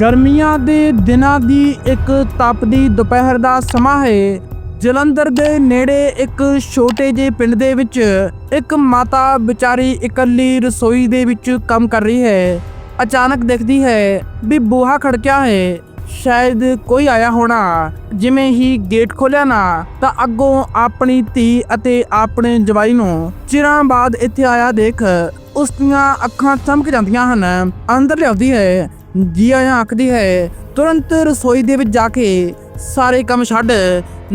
ਗਰਮੀਆਂ ਦੇ ਦਿਨਾਂ ਦੀ ਇੱਕ ਤਪਦੀ ਦੁਪਹਿਰ ਦਾ ਸਮਾਂ ਹੈ। ਜਲੰਧਰ ਦੇ ਨੇੜੇ ਇੱਕ ਛੋਟੇ ਜਿਹੇ ਪਿੰਡ ਦੇ ਵਿੱਚ ਇੱਕ ਮਾਤਾ ਵਿਚਾਰੀ ਇਕੱਲੀ ਰਸੋਈ ਦੇ ਵਿੱਚ ਕੰਮ ਕਰ ਰਹੀ ਹੈ। ਅਚਾਨਕ ਦੇਖਦੀ ਹੈ ਵੀ ਬੂਹਾ ਖੜਕਿਆ ਹੈ। ਸ਼ਾਇਦ ਕੋਈ ਆਇਆ ਹੋਣਾ। ਜਿਵੇਂ ਹੀ ਗੇਟ ਖੋਲਿਆ ਨਾ, ਤਾਂ ਅੱਗੋਂ ਆਪਣੀ ਧੀ ਅਤੇ ਆਪਣੇ ਜਵਾਈ ਨੂੰ ਚਿਰਾਂ ਬਾਅਦ ਇੱਥੇ ਆਇਆ ਦੇਖ, ਉਸ ਦੀਆਂ ਅੱਖਾਂ ਚਮਕ ਜਾਂਦੀਆਂ ਹਨ। ਅੰਦਰ ਲਿਆਉਂਦੀ ਹੈ ਜੀ ਆਇਆਂ ਆਖਦੀ ਹੈ, ਤੁਰੰਤ ਰਸੋਈ ਦੇ ਵਿੱਚ ਜਾ ਕੇ ਸਾਰੇ ਕੰਮ ਛੱਡ,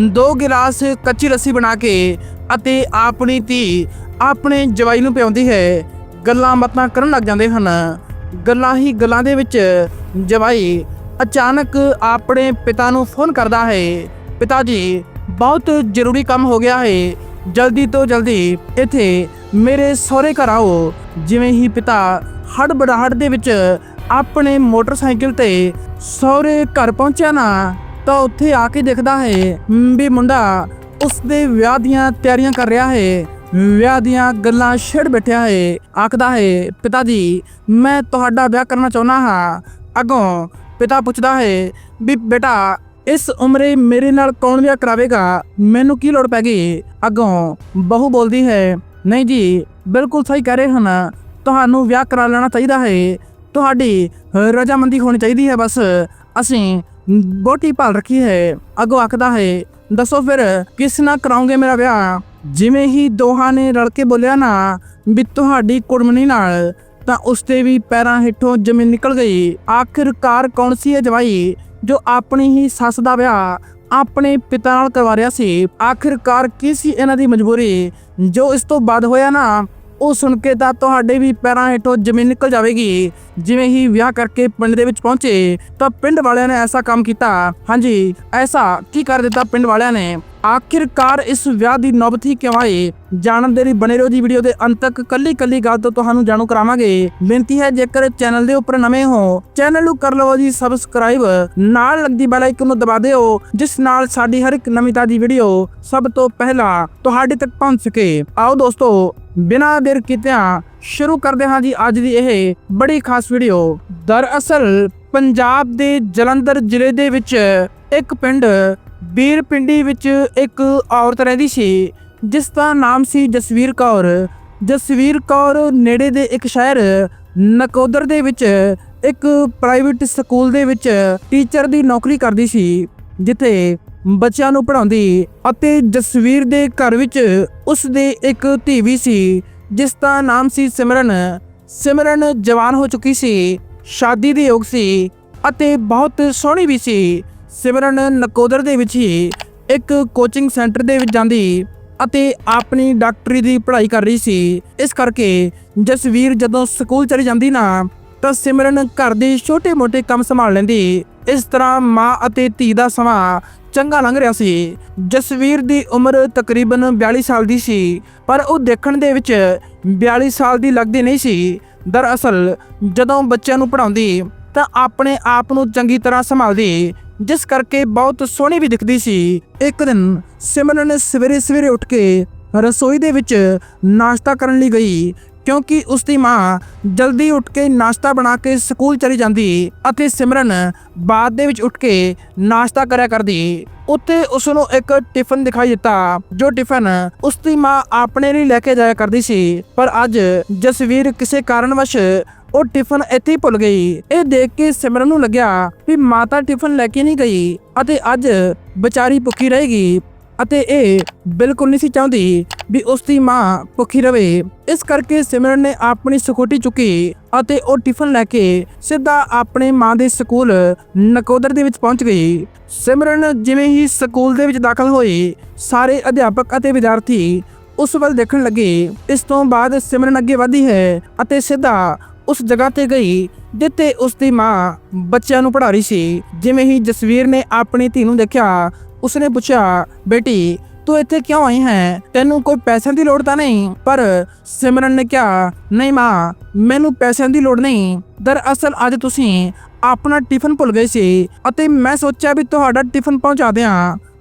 ਦੋ ਗਿਲਾਸ ਕੱਚੀ ਲੱਸੀ ਬਣਾ ਕੇ ਅਤੇ ਆਪਣੀ ਧੀ ਆਪਣੇ ਜਵਾਈ ਨੂੰ ਪਿਆਉਂਦੀ ਹੈ। ਗੱਲਾਂ ਬਾਤਾਂ ਕਰਨ ਲੱਗ ਜਾਂਦੇ ਹਨ। ਗੱਲਾਂ ਹੀ ਗੱਲਾਂ ਦੇ ਵਿੱਚ ਜਵਾਈ ਅਚਾਨਕ ਆਪਣੇ ਪਿਤਾ ਨੂੰ ਫੋਨ ਕਰਦਾ ਹੈ, ਪਿਤਾ ਜੀ, ਬਹੁਤ ਜ਼ਰੂਰੀ ਕੰਮ ਹੋ ਗਿਆ ਹੈ। ਜਲਦੀ ਤੋਂ ਜਲਦੀ ਇੱਥੇ ਮੇਰੇ ਸਹੁਰੇ ਘਰ ਆਓ। ਜਿਵੇਂ ਹੀ ਪਿਤਾ ਹੜਬੜਾਹਟ ਦੇ ਵਿੱਚ ਆਪਣੇ ਮੋਟਰਸਾਈਕਲ ਤੇ ਸਹੁਰੇ ਘਰ ਪਹੁੰਚਿਆ ਨਾ, ਤਾਂ ਉੱਥੇ ਆ ਕੇ ਦੇਖਦਾ ਹੈ ਵੀ ਮੁੰਡਾ ਉਸਦੇ ਵਿਆਹ ਦੀਆਂ ਤਿਆਰੀਆਂ ਕਰ ਰਿਹਾ ਹੈ। ਵਿਆਹ ਦੀਆਂ ਗੱਲਾਂ ਛੇੜ ਬੈਠਿਆ ਹੈ। ਆਖਦਾ ਹੈ, ਪਿਤਾ ਜੀ, ਮੈਂ ਤੁਹਾਡਾ ਵਿਆਹ ਕਰਨਾ ਚਾਹੁੰਦਾ ਹਾਂ। ਅੱਗੋਂ ਪਿਤਾ ਪੁੱਛਦਾ ਹੈ, ਵੀ ਬੇਟਾ, ਇਸ ਉਮਰੇ ਮੇਰੇ ਨਾਲ ਕੌਣ ਵਿਆਹ ਕਰਾਵੇਗਾ? ਮੈਨੂੰ ਕੀ ਲੋੜ ਪੈ ਗਈ ਅੱਗੋਂ ਬਹੂ ਬੋਲਦੀ ਹੈ, ਨਹੀਂ ਜੀ, ਬਿਲਕੁਲ ਸਹੀ ਕਹਿ ਰਹੇ ਹਨ। ਤੁਹਾਨੂੰ ਵਿਆਹ ਕਰਾ ਲੈਣਾ ਚਾਹੀਦਾ ਹੈ। ਤੁਹਾਡੀ ਰਜਾਮੰਦੀ ਹੋਣੀ ਚਾਹੀਦੀ ਹੈ, ਬਸ। ਅਸੀਂ ਬੋਟੀ ਭਾਲ ਰੱਖੀ ਹੈ, ਅੱਗੋਂ ਆਖਦਾ ਹੈ, ਦੱਸੋ ਫਿਰ, ਕਿਸ ਨਾਲ ਕਰਾਉਂਗੇ ਮੇਰਾ ਵਿਆਹ? ਜਿਵੇਂ ਹੀ ਦੋਹਾਂ ਨੇ ਰਲ ਕੇ ਬੋਲਿਆ ਨਾ ਵੀ ਤੁਹਾਡੀ ਕੁੜਮਣੀ ਨਾਲ, ਤਾਂ ਉਸਦੇ ਵੀ ਪੈਰਾਂ ਹੇਠੋਂ ਜ਼ਮੀਨ ਨਿਕਲ ਗਈ। ਆਖਿਰਕਾਰ ਕੌਣ ਸੀ ਇਹ ਜਵਾਈ ਜੋ ਆਪਣੀ ਹੀ ਸੱਸ ਦਾ ਵਿਆਹ ਆਪਣੇ ਪਿਤਾ ਨਾਲ ਕਰਵਾ ਰਿਹਾ ਸੀ? ਆਖਿਰਕਾਰ ਕੀ ਸੀ ਇਹਨਾਂ ਦੀ ਮਜਬੂਰੀ? ਜੋ ਇਸ ਤੋਂ ਬਾਅਦ ਹੋਇਆ ਨਾ, ਉਹ ਸੁਣ ਕੇ ਤਾਂ ਤੁਹਾਡੇ ਵੀ ਪੈਰਾਂ ਹੇਠੋਂ ਜ਼ਮੀਨ ਨਿਕਲ ਜਾਵੇਗੀ। ਜਿਵੇਂ ਹੀ ਵਿਆਹ ਕਰਕੇ ਪਿੰਡ ਦੇ ਵਿੱਚ ਪਹੁੰਚੇ ਤਾਂ ਪਿੰਡ ਵਾਲਿਆਂ ਨੇ ਐਸਾ ਕੰਮ ਕੀਤਾ। ਹਾਂਜੀ, ਐਸਾ ਕੀ ਕਰ ਦਿੱਤਾ ਪਿੰਡ ਵਾਲਿਆਂ ਨੇ? ਆਖਿਰਕਾਰ ਇਸ ਵਿਆਹ ਦੀ ਨੌਬਤ ਹੀ ਕਿਉਂ ਆਈ? ਜਾਣਨ ਦੇ ਲਈ ਬਣੇ ਰਹੋ ਜੀ ਵੀਡੀਓ ਦੇ ਅੰਤ ਤੱਕ। ਕੱਲੀ ਕੱਲੀ ਗੱਲ ਤੋਂ ਤੁਹਾਨੂੰ ਜਾਣੂ ਕਰਾਵਾਂਗੇ। ਬੇਨਤੀ ਹੈ, ਜੇਕਰ ਚੈਨਲ ਦੇ ਉੱਪਰ ਨਵੇਂ ਹੋ, ਚੈਨਲ ਨੂੰ ਕਰ ਲਵੋ ਜੀ ਸਬਸਕ੍ਰਾਈਬ ਨਾਲ ਲੱਗਦੀ ਬੈਲ ਆਈਕਨ ਨੂੰ ਦਬਾ ਦਿਓ, ਜਿਸ ਨਾਲ ਸਾਡੀ ਹਰ ਇੱਕ ਨਵੀਂ ਤਾਜੀ ਵੀਡੀਓ ਸਭ ਤੋਂ ਪਹਿਲਾਂ ਤੁਹਾਡੇ ਤੱਕ ਪਹੁੰਚ ਸਕੇ। ਆਓ ਦੋਸਤੋ, ਬਿਨਾਂ ਦੇਰ ਕੀਤਿਆਂ ਸ਼ੁਰੂ ਕਰਦੇ ਹਾਂ ਜੀ ਅੱਜ ਦੀ ਇਹ ਬੜੀ ਖਾਸ ਵੀਡੀਓ ਦਰਅਸਲ ਪੰਜਾਬ ਦੇ ਜਲੰਧਰ ਜ਼ਿਲ੍ਹੇ ਦੇ ਵਿੱਚ ਇੱਕ ਪਿੰਡ ਬੀਰ ਪਿੰਡੀ ਵਿੱਚ ਇੱਕ ਔਰਤ ਰਹਿੰਦੀ ਸੀ, ਜਿਸ ਦਾ ਨਾਮ ਸੀ ਜਸਵੀਰ ਕੌਰ। ਜਸਵੀਰ ਕੌਰ ਨੇੜੇ ਦੇ ਇੱਕ ਸ਼ਹਿਰ ਨਕੋਦਰ ਦੇ ਵਿੱਚ ਇੱਕ ਪ੍ਰਾਈਵੇਟ ਸਕੂਲ ਦੇ ਵਿੱਚ ਟੀਚਰ ਦੀ ਨੌਕਰੀ ਕਰਦੀ ਸੀ, ਜਿੱਥੇ ਬੱਚਿਆਂ ਨੂੰ ਪੜ੍ਹਾਉਂਦੀ ਅਤੇ ਜਸਵੀਰ ਦੇ ਘਰ ਵਿੱਚ ਉਸ ਦੇ ਇੱਕ ਧੀ ਵੀ ਸੀ। ਜਿਸ ਦਾ ਨਾਮ ਸੀ ਸਿਮਰਨ। ਸਿਮਰਨ ਜਵਾਨ ਹੋ ਚੁੱਕੀ ਸੀ, ਸ਼ਾਦੀ ਦੇ ਯੋਗ ਸੀ ਅਤੇ ਬਹੁਤ ਸੋਹਣੀ ਵੀ ਸੀ। ਸਿਮਰਨ ਨਕੋਦਰ ਦੇ ਵਿੱਚ ਹੀ ਇੱਕ ਕੋਚਿੰਗ ਸੈਂਟਰ ਦੇ ਵਿੱਚ ਜਾਂਦੀ ਅਤੇ ਆਪਣੀ ਡਾਕਟਰੀ ਦੀ ਪੜ੍ਹਾਈ ਕਰ ਰਹੀ ਸੀ। ਇਸ ਕਰਕੇ ਜਸਵੀਰ ਜਦੋਂ ਸਕੂਲ ਚਲੀ ਜਾਂਦੀ ਨਾ, ਤਾਂ ਸਿਮਰਨ ਘਰ ਦੇ ਛੋਟੇ-ਮੋਟੇ ਕੰਮ ਸੰਭਾਲ ਲੈਂਦੀ। ਇਸ ਤਰ੍ਹਾਂ ਮਾਂ ਅਤੇ ਧੀ ਦਾ ਸਮਾਂ ਚੰਗਾ ਲੰਘ ਰਿਹਾ ਸੀ। ਜਸਵੀਰ ਦੀ ਉਮਰ ਤਕਰੀਬਨ 42 ਸਾਲ ਦੀ ਸੀ, ਪਰ ਉਹ ਦੇਖਣ ਦੇ ਵਿੱਚ 42 ਸਾਲ ਦੀ ਲੱਗਦੀ ਨਹੀਂ ਸੀ। ਦਰਅਸਲ, ਜਦੋਂ ਬੱਚਿਆਂ ਨੂੰ ਪੜ੍ਹਾਉਂਦੀ, ਤਾਂ ਆਪਣੇ ਆਪ ਨੂੰ ਚੰਗੀ ਤਰ੍ਹਾਂ ਸੰਭਾਲਦੀ, ਜਿਸ ਕਰਕੇ ਬਹੁਤ ਸੋਹਣੀ ਵੀ ਦਿਖਦੀ ਸੀ। ਇੱਕ ਦਿਨ, ਸਿਮਰਨ ਸਵੇਰੇ ਸਵੇਰੇ ਉੱਠ ਕੇ ਰਸੋਈ ਦੇ ਵਿੱਚ ਨਾਸ਼ਤਾ ਕਰਨ ਲਈ ਗਈ ਕਿਉਂਕਿ ਉਸ ਦੀ ਮਾਂ ਜਲਦੀ ਉੱਠ ਕੇ ਨਾਸ਼ਤਾ ਬਣਾ ਕੇ ਸਕੂਲ ਚਲੀ ਜਾਂਦੀ ਅਤੇ ਸਿਮਰਨ ਬਾਅਦ ਦੇ ਵਿੱਚ ਉੱਠ ਕੇ ਨਾਸ਼ਤਾ ਕਰਿਆ ਕਰਦੀ। ਉੱਤੇ ਉਸ ਨੂੰ ਇੱਕ ਟਿਫਨ ਦਿਖਾਈ ਦਿੱਤਾ, ਜੋ ਟਿਫਨ ਉਸ ਦੀ ਮਾਂ ਆਪਣੇ ਲਈ ਲੈ ਕੇ ਜਾਇਆ ਕਰਦੀ ਸੀ। ਪਰ ਅੱਜ ਜਸਵੀਰ ਕਿਸੇ ਕਾਰਨਵਸ਼ ਉਹ ਟਿਫਨ ਇੱਥੇ ਹੀ ਭੁੱਲ ਗਈ। ਇਹ ਦੇਖ ਕੇ ਸਿਮਰਨ ਨੂੰ ਲੱਗਿਆ ਵੀ ਮਾਤਾ ਟਿਫਨ ਲੈ ਕੇ ਨਹੀਂ ਗਈ ਅਤੇ ਅੱਜ ਵਿਚਾਰੀ ਭੁੱਖੀ ਰਹੇਗੀ ਅਤੇ ਇਹ ਬਿਲਕੁਲ ਨਹੀਂ ਸੀ ਚਾਹੁੰਦੀ ਵੀ ਉਸ ਦੀ ਮਾਂ ਭੁੱਖੀ ਰਵੇ। ਇਸ ਕਰਕੇ ਸਿਮਰਨ ਨੇ ਆਪਣੀ ਸਕੂਟੀ ਚੁੱਕੀ ਅਤੇ ਉਹ ਟਿਫਨ ਲੈ ਕੇ ਸਿੱਧਾ ਆਪਣੇ ਮਾਂ ਦੇ ਸਕੂਲ ਨਕੋਦਰ ਦੇ ਵਿੱਚ ਪਹੁੰਚ ਗਈ। ਸਿਮਰਨ ਜਿਵੇਂ ਹੀ ਸਕੂਲ ਦੇ ਵਿੱਚ ਦਾਖਲ ਹੋਈ, ਸਾਰੇ ਅਧਿਆਪਕ ਅਤੇ ਵਿਦਿਆਰਥੀ ਉਸ ਵੱਲ ਦੇਖਣ ਲੱਗੇ। ਇਸ ਤੋਂ ਬਾਅਦ ਸਿਮਰਨ ਅੱਗੇ ਵਧੀ ਹੈ ਅਤੇ ਸਿੱਧਾ ਉਸ ਜਗ੍ਹਾ ਤੇ ਗਈ ਜਿੱਥੇ ਉਸ ਦੀ ਮਾਂ ਬੱਚਿਆਂ ਨੂੰ ਪੜ੍ਹਾ ਰਹੀ ਸੀ। ਜਿਵੇਂ ਹੀ ਜਸਵੀਰ ਨੇ ਆਪਣੀ ਧੀ ਨੂੰ ਦੇਖਿਆ, ਉਸਨੇ ਪੁੱਛਿਆ, ਬੇਟੀ ਤੂੰ ਇੱਥੇ ਕਿਉਂ ਆਈ ਹੈ ਤੈਨੂੰ ਕੋਈ ਪੈਸਿਆਂ ਦੀ ਲੋੜ ਤਾਂ ਨਹੀਂ ਪਰ ਸਿਮਰਨ ਨੇ ਕਿਹਾ ਨਹੀਂ ਮਾਂ ਮੈਨੂੰ ਪੈਸਿਆਂ ਦੀ ਲੋੜ ਨਹੀਂ ਦਰਅਸਲ ਅੱਜ ਤੁਸੀਂ ਆਪਣਾ ਟਿਫਨ ਭੁੱਲ ਗਏ ਸੀ ਅਤੇ ਮੈਂ ਸੋਚਿਆ ਵੀ ਤੁਹਾਡਾ ਟਿਫਨ ਪਹੁੰਚਾ ਦਿਆਂ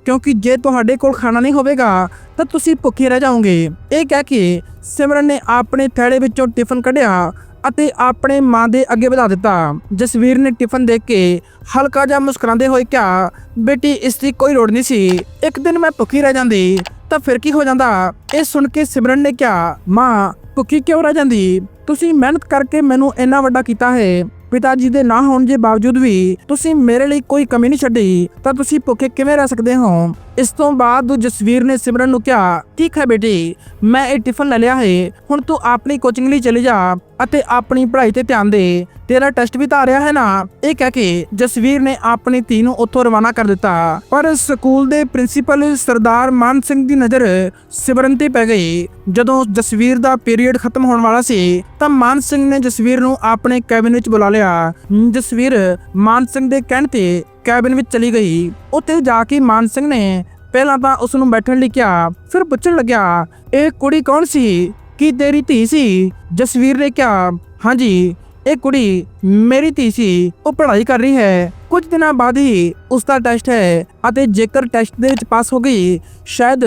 ਕਿਉਂਕਿ ਜੇ ਤੁਹਾਡੇ ਕੋਲ ਖਾਣਾ ਨਹੀਂ ਹੋਵੇਗਾ ਤਾਂ ਤੁਸੀਂ ਭੁੱਖੇ ਰਹਿ ਜਾਓਗੇ ਇਹ ਕਹਿ ਕੇ ਸਿਮਰਨ ਨੇ ਆਪਣੇ ਥੈਲੇ ਵਿੱਚੋਂ ਟਿਫਨ ਕੱਢਿਆ ਅਤੇ ਆਪਣੇ ਮਾਂ ਦੇ ਅੱਗੇ ਵਧਾ ਦਿੱਤਾ। ਜਸਵੀਰ ਨੇ ਟਿਫਨ ਦੇਖ ਕੇ ਹਲਕਾ ਜਿਹਾ ਮੁਸਕਰਾਉਂਦੇ ਹੋਏ ਕਿਹਾ, ਬੇਟੀ, ਇਸ ਦੀ ਕੋਈ ਲੋੜ ਨਹੀਂ ਸੀ। ਇੱਕ ਦਿਨ ਮੈਂ ਭੁੱਖੀ ਰਹਿ ਜਾਂਦੀ, ਤਾਂ ਫਿਰ ਕੀ ਹੋ ਜਾਂਦਾ? ਇਹ ਸੁਣ ਕੇ ਸਿਮਰਨ ਨੇ ਕਿਹਾ, ਮਾਂ, ਭੁੱਖੀ ਕਿਉਂ ਰਹਿ ਜਾਂਦੀ? ਤੁਸੀਂ ਮਿਹਨਤ ਕਰਕੇ ਮੈਨੂੰ ਇੰਨਾ ਵੱਡਾ ਕੀਤਾ ਹੈ। ਪਿਤਾ ਜੀ ਦੇ ਨਾ ਹੋਣ ਦੇ ਬਾਵਜੂਦ ਵੀ ਤੁਸੀਂ ਮੇਰੇ ਲਈ ਕੋਈ ਕਮੀ ਨਹੀਂ ਛੱਡੀ, ਤਾਂ ਤੁਸੀਂ ਭੁੱਖੇ ਕਿਵੇਂ ਰਹਿ ਸਕਦੇ ਹੋ? ਇਸ ਤੋਂ ਬਾਅਦ ਜਸਵੀਰ ਨੇ ਸਿਮਰਨ ਨੂੰ ਕਿਹਾ, ਠੀਕ ਹੈ ਬੇਟੀ, ਮੈਂ ਇਹ ਟਿਫਨ ਲੈ ਲਿਆ ਹੈ ਹੁਣ ਤੂੰ ਆਪਣੀ ਕੋਚਿੰਗ ਲਈ ਚਲੀ ਜਾ ਅਤੇ ਆਪਣੀ ਪੜ੍ਹਾਈ ਤੇ ਧਿਆਨ ਦੇ। ਤੇਰਾ ਟੈਸਟ ਵੀ ਤਾਂ ਰਿਹਾ ਹੈ ਨਾ? ਇਹ ਕਹਿ ਕੇ ਜਸਵੀਰ ਨੇ ਆਪਣੀ ਧੀ ਨੂੰ ਉੱਥੋਂ ਰਵਾਨਾ ਕਰ ਦਿੱਤਾ। ਪਰ ਸਕੂਲ ਦੇ ਪ੍ਰਿੰਸੀਪਲ ਸਰਦਾਰ ਮਾਨ ਸਿੰਘ ਦੀ ਨਜ਼ਰ ਸਿਮਰਨ ਤੇ ਪੈ ਗਈ। ਜਦੋਂ ਜਸਵੀਰ ਦਾ ਪੀਰੀਅਡ ਖਤਮ ਹੋਣ ਵਾਲਾ ਸੀ, ਤਾਂ ਮਾਨ ਸਿੰਘ ਨੇ ਜਸਵੀਰ ਨੂੰ ਆਪਣੇ ਕੈਬਿਨ ਵਿੱਚ ਬੁਲਾ ਲਿਆ। ਜਸਵੀਰ ਮਾਨ ਸਿੰਘ ਦੇ ਕਹਿਣ ਤੇ ਕੈਬਿਨ ਵਿੱਚ ਚਲੀ ਗਈ। ਉੱਥੇ ਜਾ ਕੇ ਮਾਨ ਸਿੰਘ ਨੇ ਪਹਿਲਾਂ ਤਾਂ ਉਸ ਨੂੰ ਬੈਠਣ ਲਈ ਕਿਹਾ, ਫਿਰ ਪੁੱਛਣ ਲੱਗਿਆ, ਇਹ ਕੁੜੀ ਕੌਣ ਸੀ? ਕੀ ਤੇਰੀ ਧੀ ਸੀ? ਜਸਵੀਰ ਨੇ ਕਿਹਾ, ਹਾਂਜੀ, ਇਹ ਕੁੜੀ ਮੇਰੀ ਧੀ ਸੀ, ਉਹ ਪੜ੍ਹਾਈ ਕਰ ਰਹੀ ਹੈ। ਕੁਝ ਦਿਨਾਂ ਬਾਅਦ ਹੀ ਉਸ ਦਾ ਟੈਸਟ ਹੈ ਅਤੇ ਜੇਕਰ ਟੈਸਟ ਦੇ ਵਿੱਚ ਪਾਸ ਹੋ ਗਈ, ਸ਼ਾਇਦ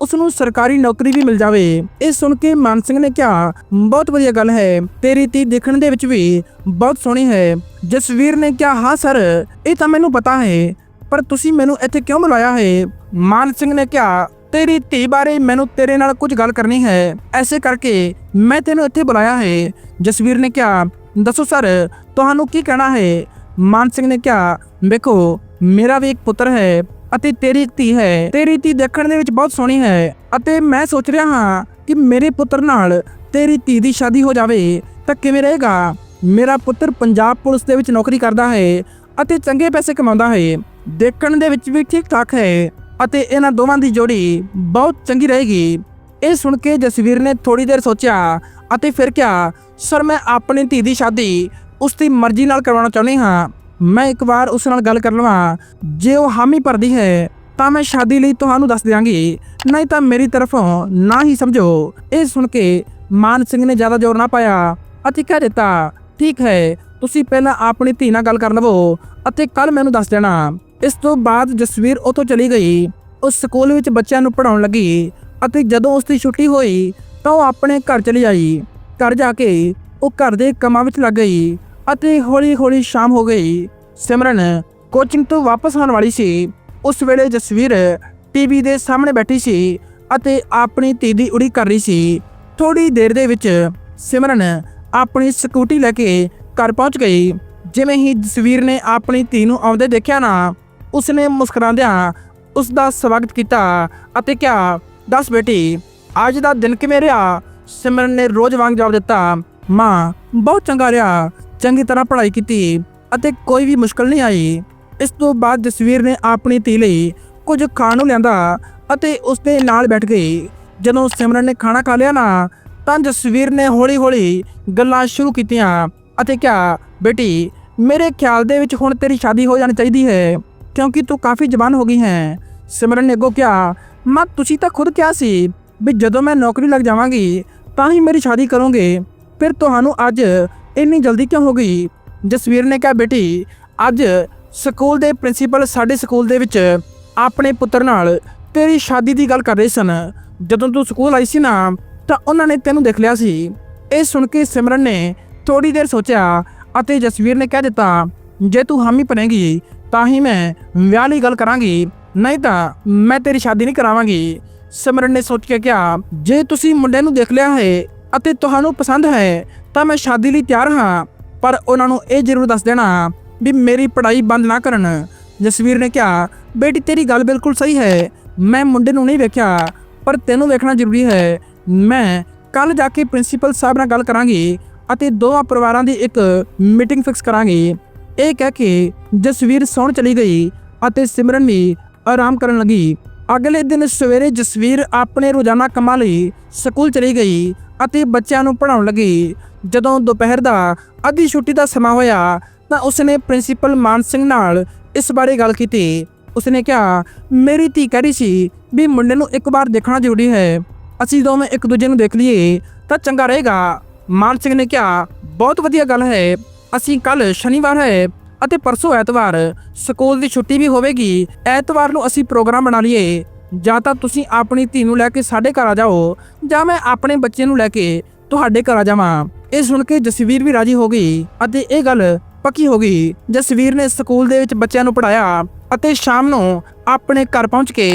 ਉਸ ਨੂੰ ਸਰਕਾਰੀ ਨੌਕਰੀ ਵੀ ਮਿਲ ਜਾਵੇ। ਇਹ ਸੁਣ ਕੇ ਮਾਨ ਸਿੰਘ ਨੇ ਕਿਹਾ, ਬਹੁਤ ਵਧੀਆ ਗੱਲ ਹੈ। ਤੇਰੀ ਧੀ ਦੇਖਣ ਦੇ ਵਿੱਚ ਵੀ ਬਹੁਤ ਸੋਹਣੀ ਹੈ। ਜਸਵੀਰ ਨੇ ਕਿਹਾ, ਹਾਂ ਸਰ, ਇਹ ਤਾਂ ਮੈਨੂੰ ਪਤਾ ਹੈ, ਪਰ ਤੁਸੀਂ ਮੈਨੂੰ ਇੱਥੇ ਕਿਉਂ ਬੁਲਾਇਆ ਹੈ? ਮਾਨ ਸਿੰਘ ਨੇ ਕਿਹਾ, ਤੇਰੀ ਧੀ ਬਾਰੇ ਮੈਨੂੰ ਤੇਰੇ ਨਾਲ ਕੁਝ ਗੱਲ ਕਰਨੀ ਹੈ। ਐਸੇ ਕਰਕੇ ਮੈਂ ਤੈਨੂੰ ਇੱਥੇ ਬੁਲਾਇਆ ਹੈ। ਜਸਵੀਰ ਨੇ ਕਿਹਾ, ਦੱਸੋ ਸਰ, ਤੁਹਾਨੂੰ ਕੀ ਕਹਿਣਾ ਹੈ? ਮਾਨ ਸਿੰਘ ਨੇ ਕਿਹਾ, ਵੇਖੋ, ਮੇਰਾ ਵੀ ਇੱਕ ਪੁੱਤਰ ਹੈ। ਅਤੇ ਤੇਰੀ ਧੀ ਹੈ। ਤੇਰੀ ਧੀ ਦੇਖਣ ਦੇ ਵਿੱਚ ਬਹੁਤ ਸੋਹਣੀ ਹੈ ਅਤੇ ਮੈਂ ਸੋਚ ਰਿਹਾ ਹਾਂ ਕਿ ਮੇਰੇ ਪੁੱਤਰ ਨਾਲ ਤੇਰੀ ਧੀ ਦੀ ਸ਼ਾਦੀ ਹੋ ਜਾਵੇ ਤਾਂ ਕਿਵੇਂ ਰਹੇਗਾ। ਮੇਰਾ ਪੁੱਤਰ ਪੰਜਾਬ ਪੁਲਿਸ ਦੇ ਵਿੱਚ ਨੌਕਰੀ ਕਰਦਾ ਹੈ ਅਤੇ ਚੰਗੇ ਪੈਸੇ ਕਮਾਉਂਦਾ ਹੈ। ਦੇਖਣ ਦੇ ਵਿੱਚ ਵੀ ਠੀਕ ਠਾਕ ਹੈ ਅਤੇ ਇਹਨਾਂ ਦੋਵਾਂ ਦੀ ਜੋੜੀ ਬਹੁਤ ਚੰਗੀ ਰਹੇਗੀ। ਇਹ ਸੁਣ ਕੇ ਜਸਵੀਰ ਨੇ ਥੋੜੀ ਦੇਰ ਸੋਚਿਆ ਅਤੇ ਫਿਰ ਕਿਹਾ, ਸਰ, ਮੈਂ ਆਪਣੀ ਧੀ ਦੀ ਸ਼ਾਦੀ ਉਸ ਦੀ ਮਰਜ਼ੀ ਨਾਲ ਕਰਵਾਉਣਾ ਚਾਹੁੰਦੀ ਹਾਂ। ਮੈਂ ਇੱਕ ਵਾਰ ਉਸ ਨਾਲ ਗੱਲ ਕਰ ਲਵਾਂ। ਜੇ ਉਹ ਹਾਮੀ ਭਰਦੀ ਹੈ, ਤਾਂ ਮੈਂ ਸ਼ਾਦੀ ਲਈ ਤੁਹਾਨੂੰ ਦੱਸ ਦਿਆਂਗੀ। ਨਹੀਂ ਤਾਂ ਮੇਰੀ ਤਰਫੋਂ ਨਾ ਹੀ ਸਮਝੋ। ਇਹ ਸੁਣ ਕੇ ਮਾਨ ਸਿੰਘ ਨੇ ਜ਼ਿਆਦਾ ਜ਼ੋਰ ਨਾ ਪਾਇਆ ਅਤੇ ਕਹਿ ਦਿੱਤਾ, ਠੀਕ ਹੈ, ਤੁਸੀਂ ਪਹਿਲਾਂ ਆਪਣੀ ਧੀ ਨਾਲ ਗੱਲ ਕਰ ਲਵੋ ਅਤੇ ਕੱਲ ਮੈਨੂੰ ਦੱਸ ਦੇਣਾ। ਇਸ ਤੋਂ ਬਾਅਦ ਜਸਵੀਰ ਉੱਥੋਂ ਚਲੀ ਗਈ। ਉਸ ਸਕੂਲ ਵਿੱਚ ਬੱਚਿਆਂ ਨੂੰ ਪੜਾਉਣ ਲੱਗੀ ਅਤੇ ਜਦੋਂ ਉਸ ਦੀ ਛੁੱਟੀ ਹੋਈ, ਤਾਂ ਉਹ ਆਪਣੇ ਘਰ ਚਲੀ ਆਈ। ਘਰ ਜਾ ਕੇ ਉਹ ਘਰ ਦੇ ਕੰਮਾਂ ਵਿੱਚ ਲੱਗ ਗਈ। ਅਤੇ ਹੌਲੀ-ਹੌਲੀ ਸ਼ਾਮ ਹੋ ਗਈ। ਸਿਮਰਨ ਕੋਚਿੰਗ ਤੋਂ ਵਾਪਸ ਆਉਣ ਵਾਲੀ ਸੀ। ਉਸ ਵੇਲੇ ਜਸਵੀਰ ਟੀਵੀ ਦੇ ਸਾਹਮਣੇ ਬੈਠੀ ਸੀ ਅਤੇ ਆਪਣੀ ਧੀ ਦੀ ਉਡੀਕ ਕਰ ਰਹੀ ਸੀ। ਥੋੜੀ ਦੇਰ ਦੇ ਵਿੱਚ ਸਿਮਰਨ ਆਪਣੀ ਸਕੂਟੀ ਲੈ ਕੇ ਘਰ ਪਹੁੰਚ ਗਈ। ਜਿਵੇਂ ਹੀ ਜਸਵੀਰ ਨੇ ਆਪਣੀ ਧੀ ਨੂੰ ਆਉਂਦੇ ਦੇਖਿਆ ਨਾ, ਉਸਨੇ ਮੁਸਕਰਾਉਂਦਿਆਂ ਉਸ ਦਾ ਸਵਾਗਤ ਕੀਤਾ ਅਤੇ ਕਿਹਾ, ਦੱਸ ਬੇਟੀ, ਅੱਜ ਦਾ ਦਿਨ ਕਿਵੇਂ ਰਿਹਾ? ਸਿਮਰਨ ਨੇ ਰੋਜ਼ ਵਾਂਗ ਜਵਾਬ ਦਿੱਤਾ, ਮਾਂ, ਬਹੁਤ ਚੰਗਾ ਰਿਹਾ। ਚੰਗੀ ਤਰ੍ਹਾਂ ਪੜ੍ਹਾਈ ਕੀਤੀ ਅਤੇ ਕੋਈ ਵੀ ਮੁਸ਼ਕਲ ਨਹੀਂ ਆਈ। ਇਸ ਤੋਂ ਬਾਅਦ ਜਸਵੀਰ ਨੇ ਆਪਣੀ ਧੀ ਲਈ ਕੁਝ ਖਾਣ ਨੂੰ ਲਿਆਂਦਾ ਅਤੇ ਉਸ ਦੇ ਨਾਲ ਬੈਠ ਗਈ। ਜਦੋਂ ਸਿਮਰਨ ਨੇ ਖਾਣਾ ਖਾ ਲਿਆ ਨਾ, ਤਾਂ ਜਸਵੀਰ ਨੇ ਹੌਲੀ-ਹੌਲੀ ਗੱਲਾਂ ਸ਼ੁਰੂ ਕੀਤੀਆਂ ਅਤੇ ਕਿਹਾ, ਬੇਟੀ, ਮੇਰੇ ਖਿਆਲ ਦੇ ਵਿੱਚ ਹੁਣ ਤੇਰੀ ਸ਼ਾਦੀ ਹੋ ਜਾਣੀ ਚਾਹੀਦੀ ਹੈ, ਕਿਉਂਕਿ ਤੂੰ ਕਾਫੀ ਜਵਾਨ ਹੋ ਗਈ ਹੈ। ਸਿਮਰਨ ਨੇ ਅੱਗੋਂ ਕਿਹਾ, ਮਾਂ, ਤੁਸੀਂ ਤਾਂ ਖੁਦ ਕਿਹਾ ਸੀ ਵੀ ਜਦੋਂ ਮੈਂ ਨੌਕਰੀ ਲੱਗ ਜਾਵਾਂਗੀ, ਤਾਂ ਹੀ ਮੇਰੀ ਸ਼ਾਦੀ ਕਰੋਗੇ। ਫਿਰ ਤੁਹਾਨੂੰ ਅੱਜ ਇੰਨੀ ਜਲਦੀ ਕਿਉਂ ਹੋ ਗਈ? ਜਸਵੀਰ ਨੇ ਕਿਹਾ, ਬੇਟੀ, ਅੱਜ ਸਕੂਲ ਦੇ ਪ੍ਰਿੰਸੀਪਲ ਸਾਡੇ ਸਕੂਲ ਦੇ ਵਿੱਚ ਆਪਣੇ ਪੁੱਤਰ ਨਾਲ ਤੇਰੀ ਸ਼ਾਦੀ ਦੀ ਗੱਲ ਕਰ ਰਹੇ ਸਨ। ਜਦੋਂ ਤੂੰ ਸਕੂਲ ਆਈ ਸੀ ਨਾ, ਤਾਂ ਉਹਨਾਂ ਨੇ ਤੈਨੂੰ ਦੇਖ ਲਿਆ ਸੀ। ਇਹ ਸੁਣ ਕੇ ਸਿਮਰਨ ਨੇ ਥੋੜੀ ਦੇਰ ਸੋਚਿਆ ਅਤੇ ਜਸਵੀਰ ਨੇ ਕਹਿ ਦਿੱਤਾ, ਜੇ ਤੂੰ ਹਾਮੀ ਭਰੇਂਗੀ, ਤਾਂ ਹੀ ਮੈਂ ਵਿਆਹ ਲਈ ਗੱਲ ਕਰਾਂਗੀ, ਨਹੀਂ ਤਾਂ ਮੈਂ ਤੇਰੀ ਸ਼ਾਦੀ ਨਹੀਂ ਕਰਾਵਾਂਗੀ। ਸਿਮਰਨ ਨੇ ਸੋਚ ਕੇ ਕਿਹਾ, ਜੇ ਤੁਸੀਂ ਮੁੰਡੇ ਨੂੰ ਦੇਖ ਲਿਆ ਹੈ ਅਤੇ ਤੁਹਾਨੂੰ ਪਸੰਦ ਹੈ ਤਾਂ ਮੈਂ ਸ਼ਾਦੀ ਲਈ ਤਿਆਰ ਹਾਂ, ਪਰ ਉਹਨਾਂ ਨੂੰ ਇਹ ਜ਼ਰੂਰ ਦੱਸ ਦੇਣਾ ਵੀ ਮੇਰੀ ਪੜ੍ਹਾਈ ਬੰਦ ਨਾ ਕਰਨ। ਜਸਵੀਰ ਨੇ ਕਿਹਾ, ਬੇਟੀ, ਤੇਰੀ ਗੱਲ ਬਿਲਕੁਲ ਸਹੀ ਹੈ। ਮੈਂ ਮੁੰਡੇ ਨੂੰ ਨਹੀਂ ਵੇਖਿਆ, ਪਰ ਤੈਨੂੰ ਵੇਖਣਾ ਜ਼ਰੂਰੀ ਹੈ। ਮੈਂ ਕੱਲ ਜਾ ਕੇ ਪ੍ਰਿੰਸੀਪਲ ਸਾਹਿਬ ਨਾਲ ਗੱਲ ਕਰਾਂਗੀ ਅਤੇ ਦੋਵਾਂ ਪਰਿਵਾਰਾਂ ਦੀ ਇੱਕ ਮੀਟਿੰਗ ਫਿਕਸ ਕਰਾਂਗੇ। ਇਹ ਕਹਿ ਕੇ ਜਸਵੀਰ ਸੌਣ ਚਲੀ ਗਈ ਅਤੇ ਸਿਮਰਨ ਵੀ ਆਰਾਮ ਕਰਨ ਲੱਗੀ। ਅਗਲੇ ਦਿਨ ਸਵੇਰੇ ਜਸਵੀਰ ਆਪਣੇ ਰੋਜ਼ਾਨਾ ਕੰਮਾਂ ਲਈ ਸਕੂਲ ਚਲੀ ਗਈ ਅਤੇ ਬੱਚਿਆਂ ਨੂੰ ਪੜ੍ਹਾਉਣ ਲੱਗੀ। ਜਦੋਂ ਦੁਪਹਿਰ ਦਾ ਅੱਧੀ ਛੁੱਟੀ ਦਾ ਸਮਾਂ ਹੋਇਆ ਤਾਂ ਉਸਨੇ ਪ੍ਰਿੰਸੀਪਲ ਮਾਨ ਸਿੰਘ ਨਾਲ ਇਸ ਬਾਰੇ ਗੱਲ ਕੀਤੀ। ਉਸਨੇ ਕਿਹਾ, ਮੇਰੀ ਧੀ ਕਹਿ ਰਹੀ ਸੀ ਵੀ ਮੁੰਡੇ ਨੂੰ ਇੱਕ ਵਾਰ ਦੇਖਣਾ ਜ਼ਰੂਰੀ ਹੈ। ਅਸੀਂ ਦੋਵੇਂ ਇੱਕ ਦੂਜੇ ਨੂੰ ਦੇਖ ਲਈਏ ਤਾਂ ਚੰਗਾ ਰਹੇਗਾ। ਮਾਨ ਸਿੰਘ ਨੇ ਕਿਹਾ, ਬਹੁਤ ਵਧੀਆ ਗੱਲ ਹੈ। ਅਸੀਂ ਕੱਲ ਸ਼ਨੀਵਾਰ ਹੈ ਅਤੇ ਪਰਸੋਂ ਐਤਵਾਰ। ਸਕੂਲ ਦੀ ਛੁੱਟੀ ਵੀ ਹੋਵੇਗੀ। ਐਤਵਾਰ ਨੂੰ ਅਸੀਂ ਪ੍ਰੋਗਰਾਮ ਬਣਾ ਲਈਏ। ਜਾਂ ਤਾਂ ਤੁਸੀਂ ਆਪਣੀ ਧੀ ਨੂੰ ਲੈ ਕੇ ਸਾਡੇ ਘਰ ਆ ਜਾਓ ਜਾਂ ਮੈਂ ਆਪਣੇ ਬੱਚੇ ਨੂੰ ਲੈ ਕੇ ਤੁਹਾਡੇ ਘਰ ਆ ਜਾਵਾਂ। ਇਹ ਸੁਣ ਕੇ ਜਸਵੀਰ ਵੀ ਰਾਜੀ ਹੋ ਗਈ ਅਤੇ ਇਹ ਗੱਲ ਪੱਕੀ ਹੋ ਗਈ। ਜਸਵੀਰ ਨੇ ਸਕੂਲ ਦੇ ਵਿੱਚ ਬੱਚਿਆਂ ਨੂੰ ਪੜਾਇਆ ਅਤੇ ਸ਼ਾਮ ਨੂੰ ਆਪਣੇ ਘਰ ਪਹੁੰਚ ਕੇ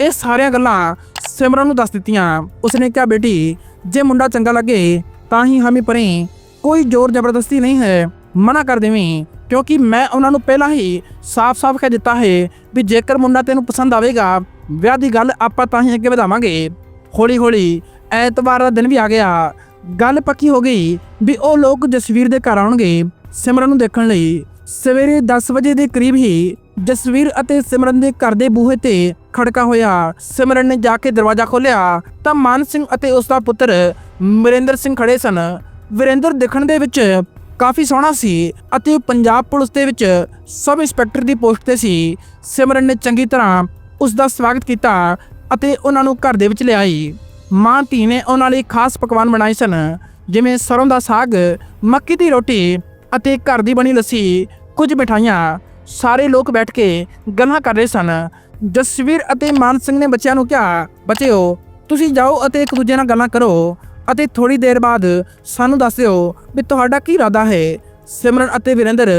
ਇਹ ਸਾਰੀਆਂ ਗੱਲਾਂ ਸਿਮਰਨ ਨੂੰ ਦੱਸ ਦਿੱਤੀਆਂ। ਉਸਨੇ ਕਿਹਾ, ਬੇਟੀ, ਜੇ ਮੁੰਡਾ ਚੰਗਾ ਲੱਗੇ ਤਾਂ ਹੀ ਹਮੇ ਪਰੇ ਕੋਈ ਜ਼ੋਰ ਜ਼ਬਰਦਸਤੀ ਨਹੀਂ ਹੈ। ਮਨਾ ਕਰ ਦੇਵੀਂ, ਕਿਉਂਕਿ ਮੈਂ ਉਹਨਾਂ ਨੂੰ ਪਹਿਲਾਂ ਹੀ ਸਾਫ਼-ਸਾਫ਼ ਕਹਿ ਦਿੱਤਾ ਹੈ ਵੀ ਜੇਕਰ ਮੁੰਡਾ ਤੈਨੂੰ ਪਸੰਦ ਆਵੇਗਾ, ਵਿਆਹ ਦੀ ਗੱਲ ਆਪਾਂ ਤਾਂ ਹੀ ਅੱਗੇ ਵਧਾਵਾਂਗੇ। ਹੌਲੀ-ਹੌਲੀ ਐਤਵਾਰ ਦਾ ਦਿਨ ਵੀ ਆ ਗਿਆ ਗੱਲ ਪੱਕੀ ਹੋ ਗਈ ਵੀ ਉਹ ਲੋਕ ਜਸਵੀਰ ਦੇ ਘਰ ਆਉਣਗੇ ਸਿਮਰਨ ਨੂੰ ਦੇਖਣ ਲਈ। ਸਵੇਰੇ 10 ਵਜੇ ਦੇ ਕਰੀਬ ਹੀ ਜਸਵੀਰ ਅਤੇ ਸਿਮਰਨ ਦੇ ਘਰ ਦੇ ਬੂਹੇ ਤੇ ਖੜਕਾ ਹੋਇਆ। ਸਿਮਰਨ ਨੇ ਜਾ ਕੇ ਦਰਵਾਜ਼ਾ ਖੋਲ੍ਹਿਆ ਤਾਂ ਮਾਨ ਸਿੰਘ ਅਤੇ ਉਸ ਦਾ ਪੁੱਤਰ ਮਰਿੰਦਰ ਸਿੰਘ ਖੜੇ ਸਨ। ਵਿਰੇਂਦਰ ਦੇਖਣ ਦੇ ਵਿੱਚ ਕਾਫੀ ਸੋਹਣਾ ਸੀ ਅਤੇ ਪੰਜਾਬ ਪੁਲਿਸ ਦੇ ਵਿੱਚ ਸਬ ਇੰਸਪੈਕਟਰ ਦੀ ਪੋਸਟ ਤੇ ਸੀ। ਸਿਮਰਨ ਨੇ ਚੰਗੀ ਤਰ੍ਹਾਂ ਉਸ ਦਾ ਸਵਾਗਤ ਕੀਤਾ ਅਤੇ ਉਹਨਾਂ ਨੂੰ ਘਰ ਦੇ ਵਿੱਚ ਲਿਆਈ। ਮਾਂ ਧੀ ਨੇ ਉਹਨਾਂ ਲਈ ਖਾਸ ਪਕਵਾਨ ਬਣਾਏ ਸਨ, ਜਿਵੇਂ ਸਰੋਂ ਦਾ ਸਾਗ, ਮੱਕੀ ਦੀ ਰੋਟੀ ਅਤੇ ਘਰ ਦੀ ਬਣੀ ਲੱਸੀ, ਕੁਝ ਮਿਠਾਈਆਂ। ਸਾਰੇ ਲੋਕ ਬੈਠ ਕੇ ਗੱਲਾਂ ਕਰ ਰਹੇ ਸਨ। ਜਸਵੀਰ ਅਤੇ ਮਾਨ ਸਿੰਘ ਨੇ ਬੱਚਿਆਂ ਨੂੰ ਕਿਹਾ, ਬੱਚਿਓ, ਤੁਸੀਂ ਜਾਓ ਅਤੇ ਇੱਕ ਦੂਜੇ ਨਾਲ ਗੱਲਾਂ ਕਰੋ ਅਤੇ ਥੋੜੀ ਦੇਰ ਬਾਅਦ ਸਾਨੂੰ ਦੱਸ ਦਿਓ ਵੀ ਤੁਹਾਡਾ ਕੀ ਇਰਾਦਾ ਹੈ। ਸਿਮਰਨ ਅਤੇ ਵਿਰੇਂਦਰ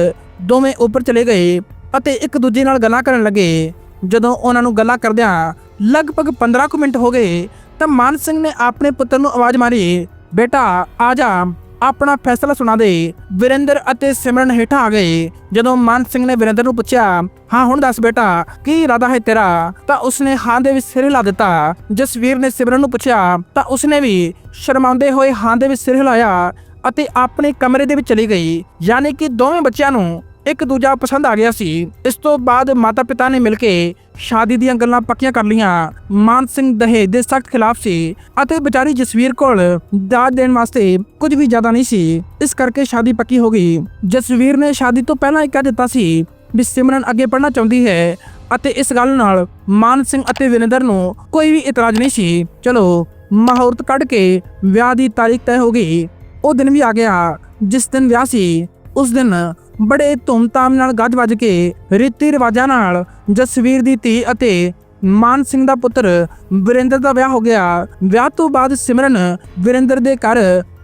ਦੋਵੇਂ ਉੱਪਰ ਚਲੇ ਗਏ ਅਤੇ ਇੱਕ ਦੂਜੇ ਨਾਲ ਗੱਲਾਂ ਕਰਨ ਲੱਗੇ। ਜਦੋਂ ਉਹਨਾਂ ਨੂੰ ਗੱਲਾਂ ਕਰਦਿਆਂ ਲਗਭਗ 15 ਕੁ ਮਿੰਟ ਹੋ ਗਏ ਤਾਂ ਮਾਨ ਸਿੰਘ ਨੇ ਆਪਣੇ ਪੁੱਤਰ ਨੂੰ ਆਵਾਜ਼ ਮਾਰੀ, ਬੇਟਾ, ਆ ਜਾ, ਆਪਣਾ ਫੈਸਲਾ ਸੁਣਾ ਦੇ। ਵਿਰੇਂਦਰ ਅਤੇ ਸਿਮਰਨ ਹੇਠਾਂ ਆ ਗਏ। ਜਦੋਂ ਮਾਨ ਸਿੰਘ ਨੇ ਵਿਰੇਂਦਰ ਨੂੰ ਪੁੱਛਿਆ, ਹਾਂ, ਹੁਣ ਦੱਸ ਬੇਟਾ, ਕੀ ਇਰਾਦਾ ਹੈ ਤੇਰਾ? ਤਾਂ ਉਸਨੇ ਹਾਂ ਦੇ ਵਿੱਚ ਸਿਰ ਹਿਲਾ ਦਿੱਤਾ। ਜਸਵੀਰ ਨੇ ਸਿਮਰਨ ਨੂੰ ਪੁੱਛਿਆ, ਤਾਂ ਉਸਨੇ ਵੀ ਸ਼ਰਮਾਉਂਦੇ ਹੋਏ ਹਾਂ ਦੇ ਵਿੱਚ ਸਿਰ ਹਿਲਾਇਆ ਅਤੇ ਆਪਣੇ ਕਮਰੇ ਦੇ ਵਿੱਚ ਚਲੀ ਗਈ। ਯਾਨੀ ਕਿ ਦੋਵੇਂ ਬੱਚਿਆਂ ਨੂੰ ਇੱਕ ਦੂਜਾ ਪਸੰਦ ਆ ਗਿਆ ਸੀ। ਇਸ ਤੋਂ ਬਾਅਦ ਮਾਤਾ ਪਿਤਾ ਨੇ ਮਿਲ ਕੇ ਸ਼ਾਦੀ ਦੀਆਂ ਗੱਲਾਂ ਪੱਕੀਆਂ ਕਰ ਲੀਆਂ ਮਾਨ ਸਿੰਘ ਦਹੇਜ ਦੇ ਸਖਤ ਖਿਲਾਫ ਸੀ ਅਤੇ ਵਿਚਾਰੀ ਜਸਵੀਰ ਕੋਲ ਦਾਜ ਦੇਣ ਵਾਸਤੇ ਕੁਝ ਵੀ ਜ਼ਿਆਦਾ ਨਹੀਂ ਸੀ। ਇਸ ਕਰਕੇ ਸ਼ਾਦੀ ਪੱਕੀ ਹੋ ਗਈ। ਜਸਵੀਰ ਨੇ ਸ਼ਾਦੀ ਤੋਂ ਪਹਿਲਾਂ ਹੀ ਕਹਿ ਦਿੱਤਾ ਸੀ ਵੀ ਸਿਮਰਨ ਅੱਗੇ ਪੜ੍ਹਨਾ ਚਾਹੁੰਦੀ ਹੈ ਅਤੇ ਇਸ ਗੱਲ ਨਾਲ ਮਾਨ ਸਿੰਘ ਅਤੇ ਵਿਨੇਂਦਰ ਨੂੰ ਕੋਈ ਵੀ ਇਤਰਾਜ਼ ਨਹੀਂ ਸੀ। ਚਲੋ, ਮਹੂਰਤ ਕੱਢ ਕੇ ਵਿਆਹ ਦੀ ਤਾਰੀਖ ਤੈਅ ਹੋ ਗਈ। ਉਹ ਦਿਨ ਵੀ ਆ ਗਿਆ। ਜਿਸ ਦਿਨ ਵਿਆਹ ਸੀ, ਉਸ ਦਿਨ ਬੜੇ ਧੂਮਧਾਮ ਨਾਲ ਗੱਜ ਵੱਜ ਕੇ ਰੀਤੀ ਰਿਵਾਜਾਂ ਨਾਲ ਜਸਵੀਰ ਦੀ ਧੀ ਅਤੇ ਮਾਨ ਸਿੰਘ ਦਾ ਪੁੱਤਰ ਵਿਰੇਂਦਰ ਦਾ ਵਿਆਹ ਹੋ ਗਿਆ। ਵਿਆਹ ਤੋਂ ਬਾਅਦ ਸਿਮਰਨ ਵਿਰੇਂਦਰ ਦੇ ਘਰ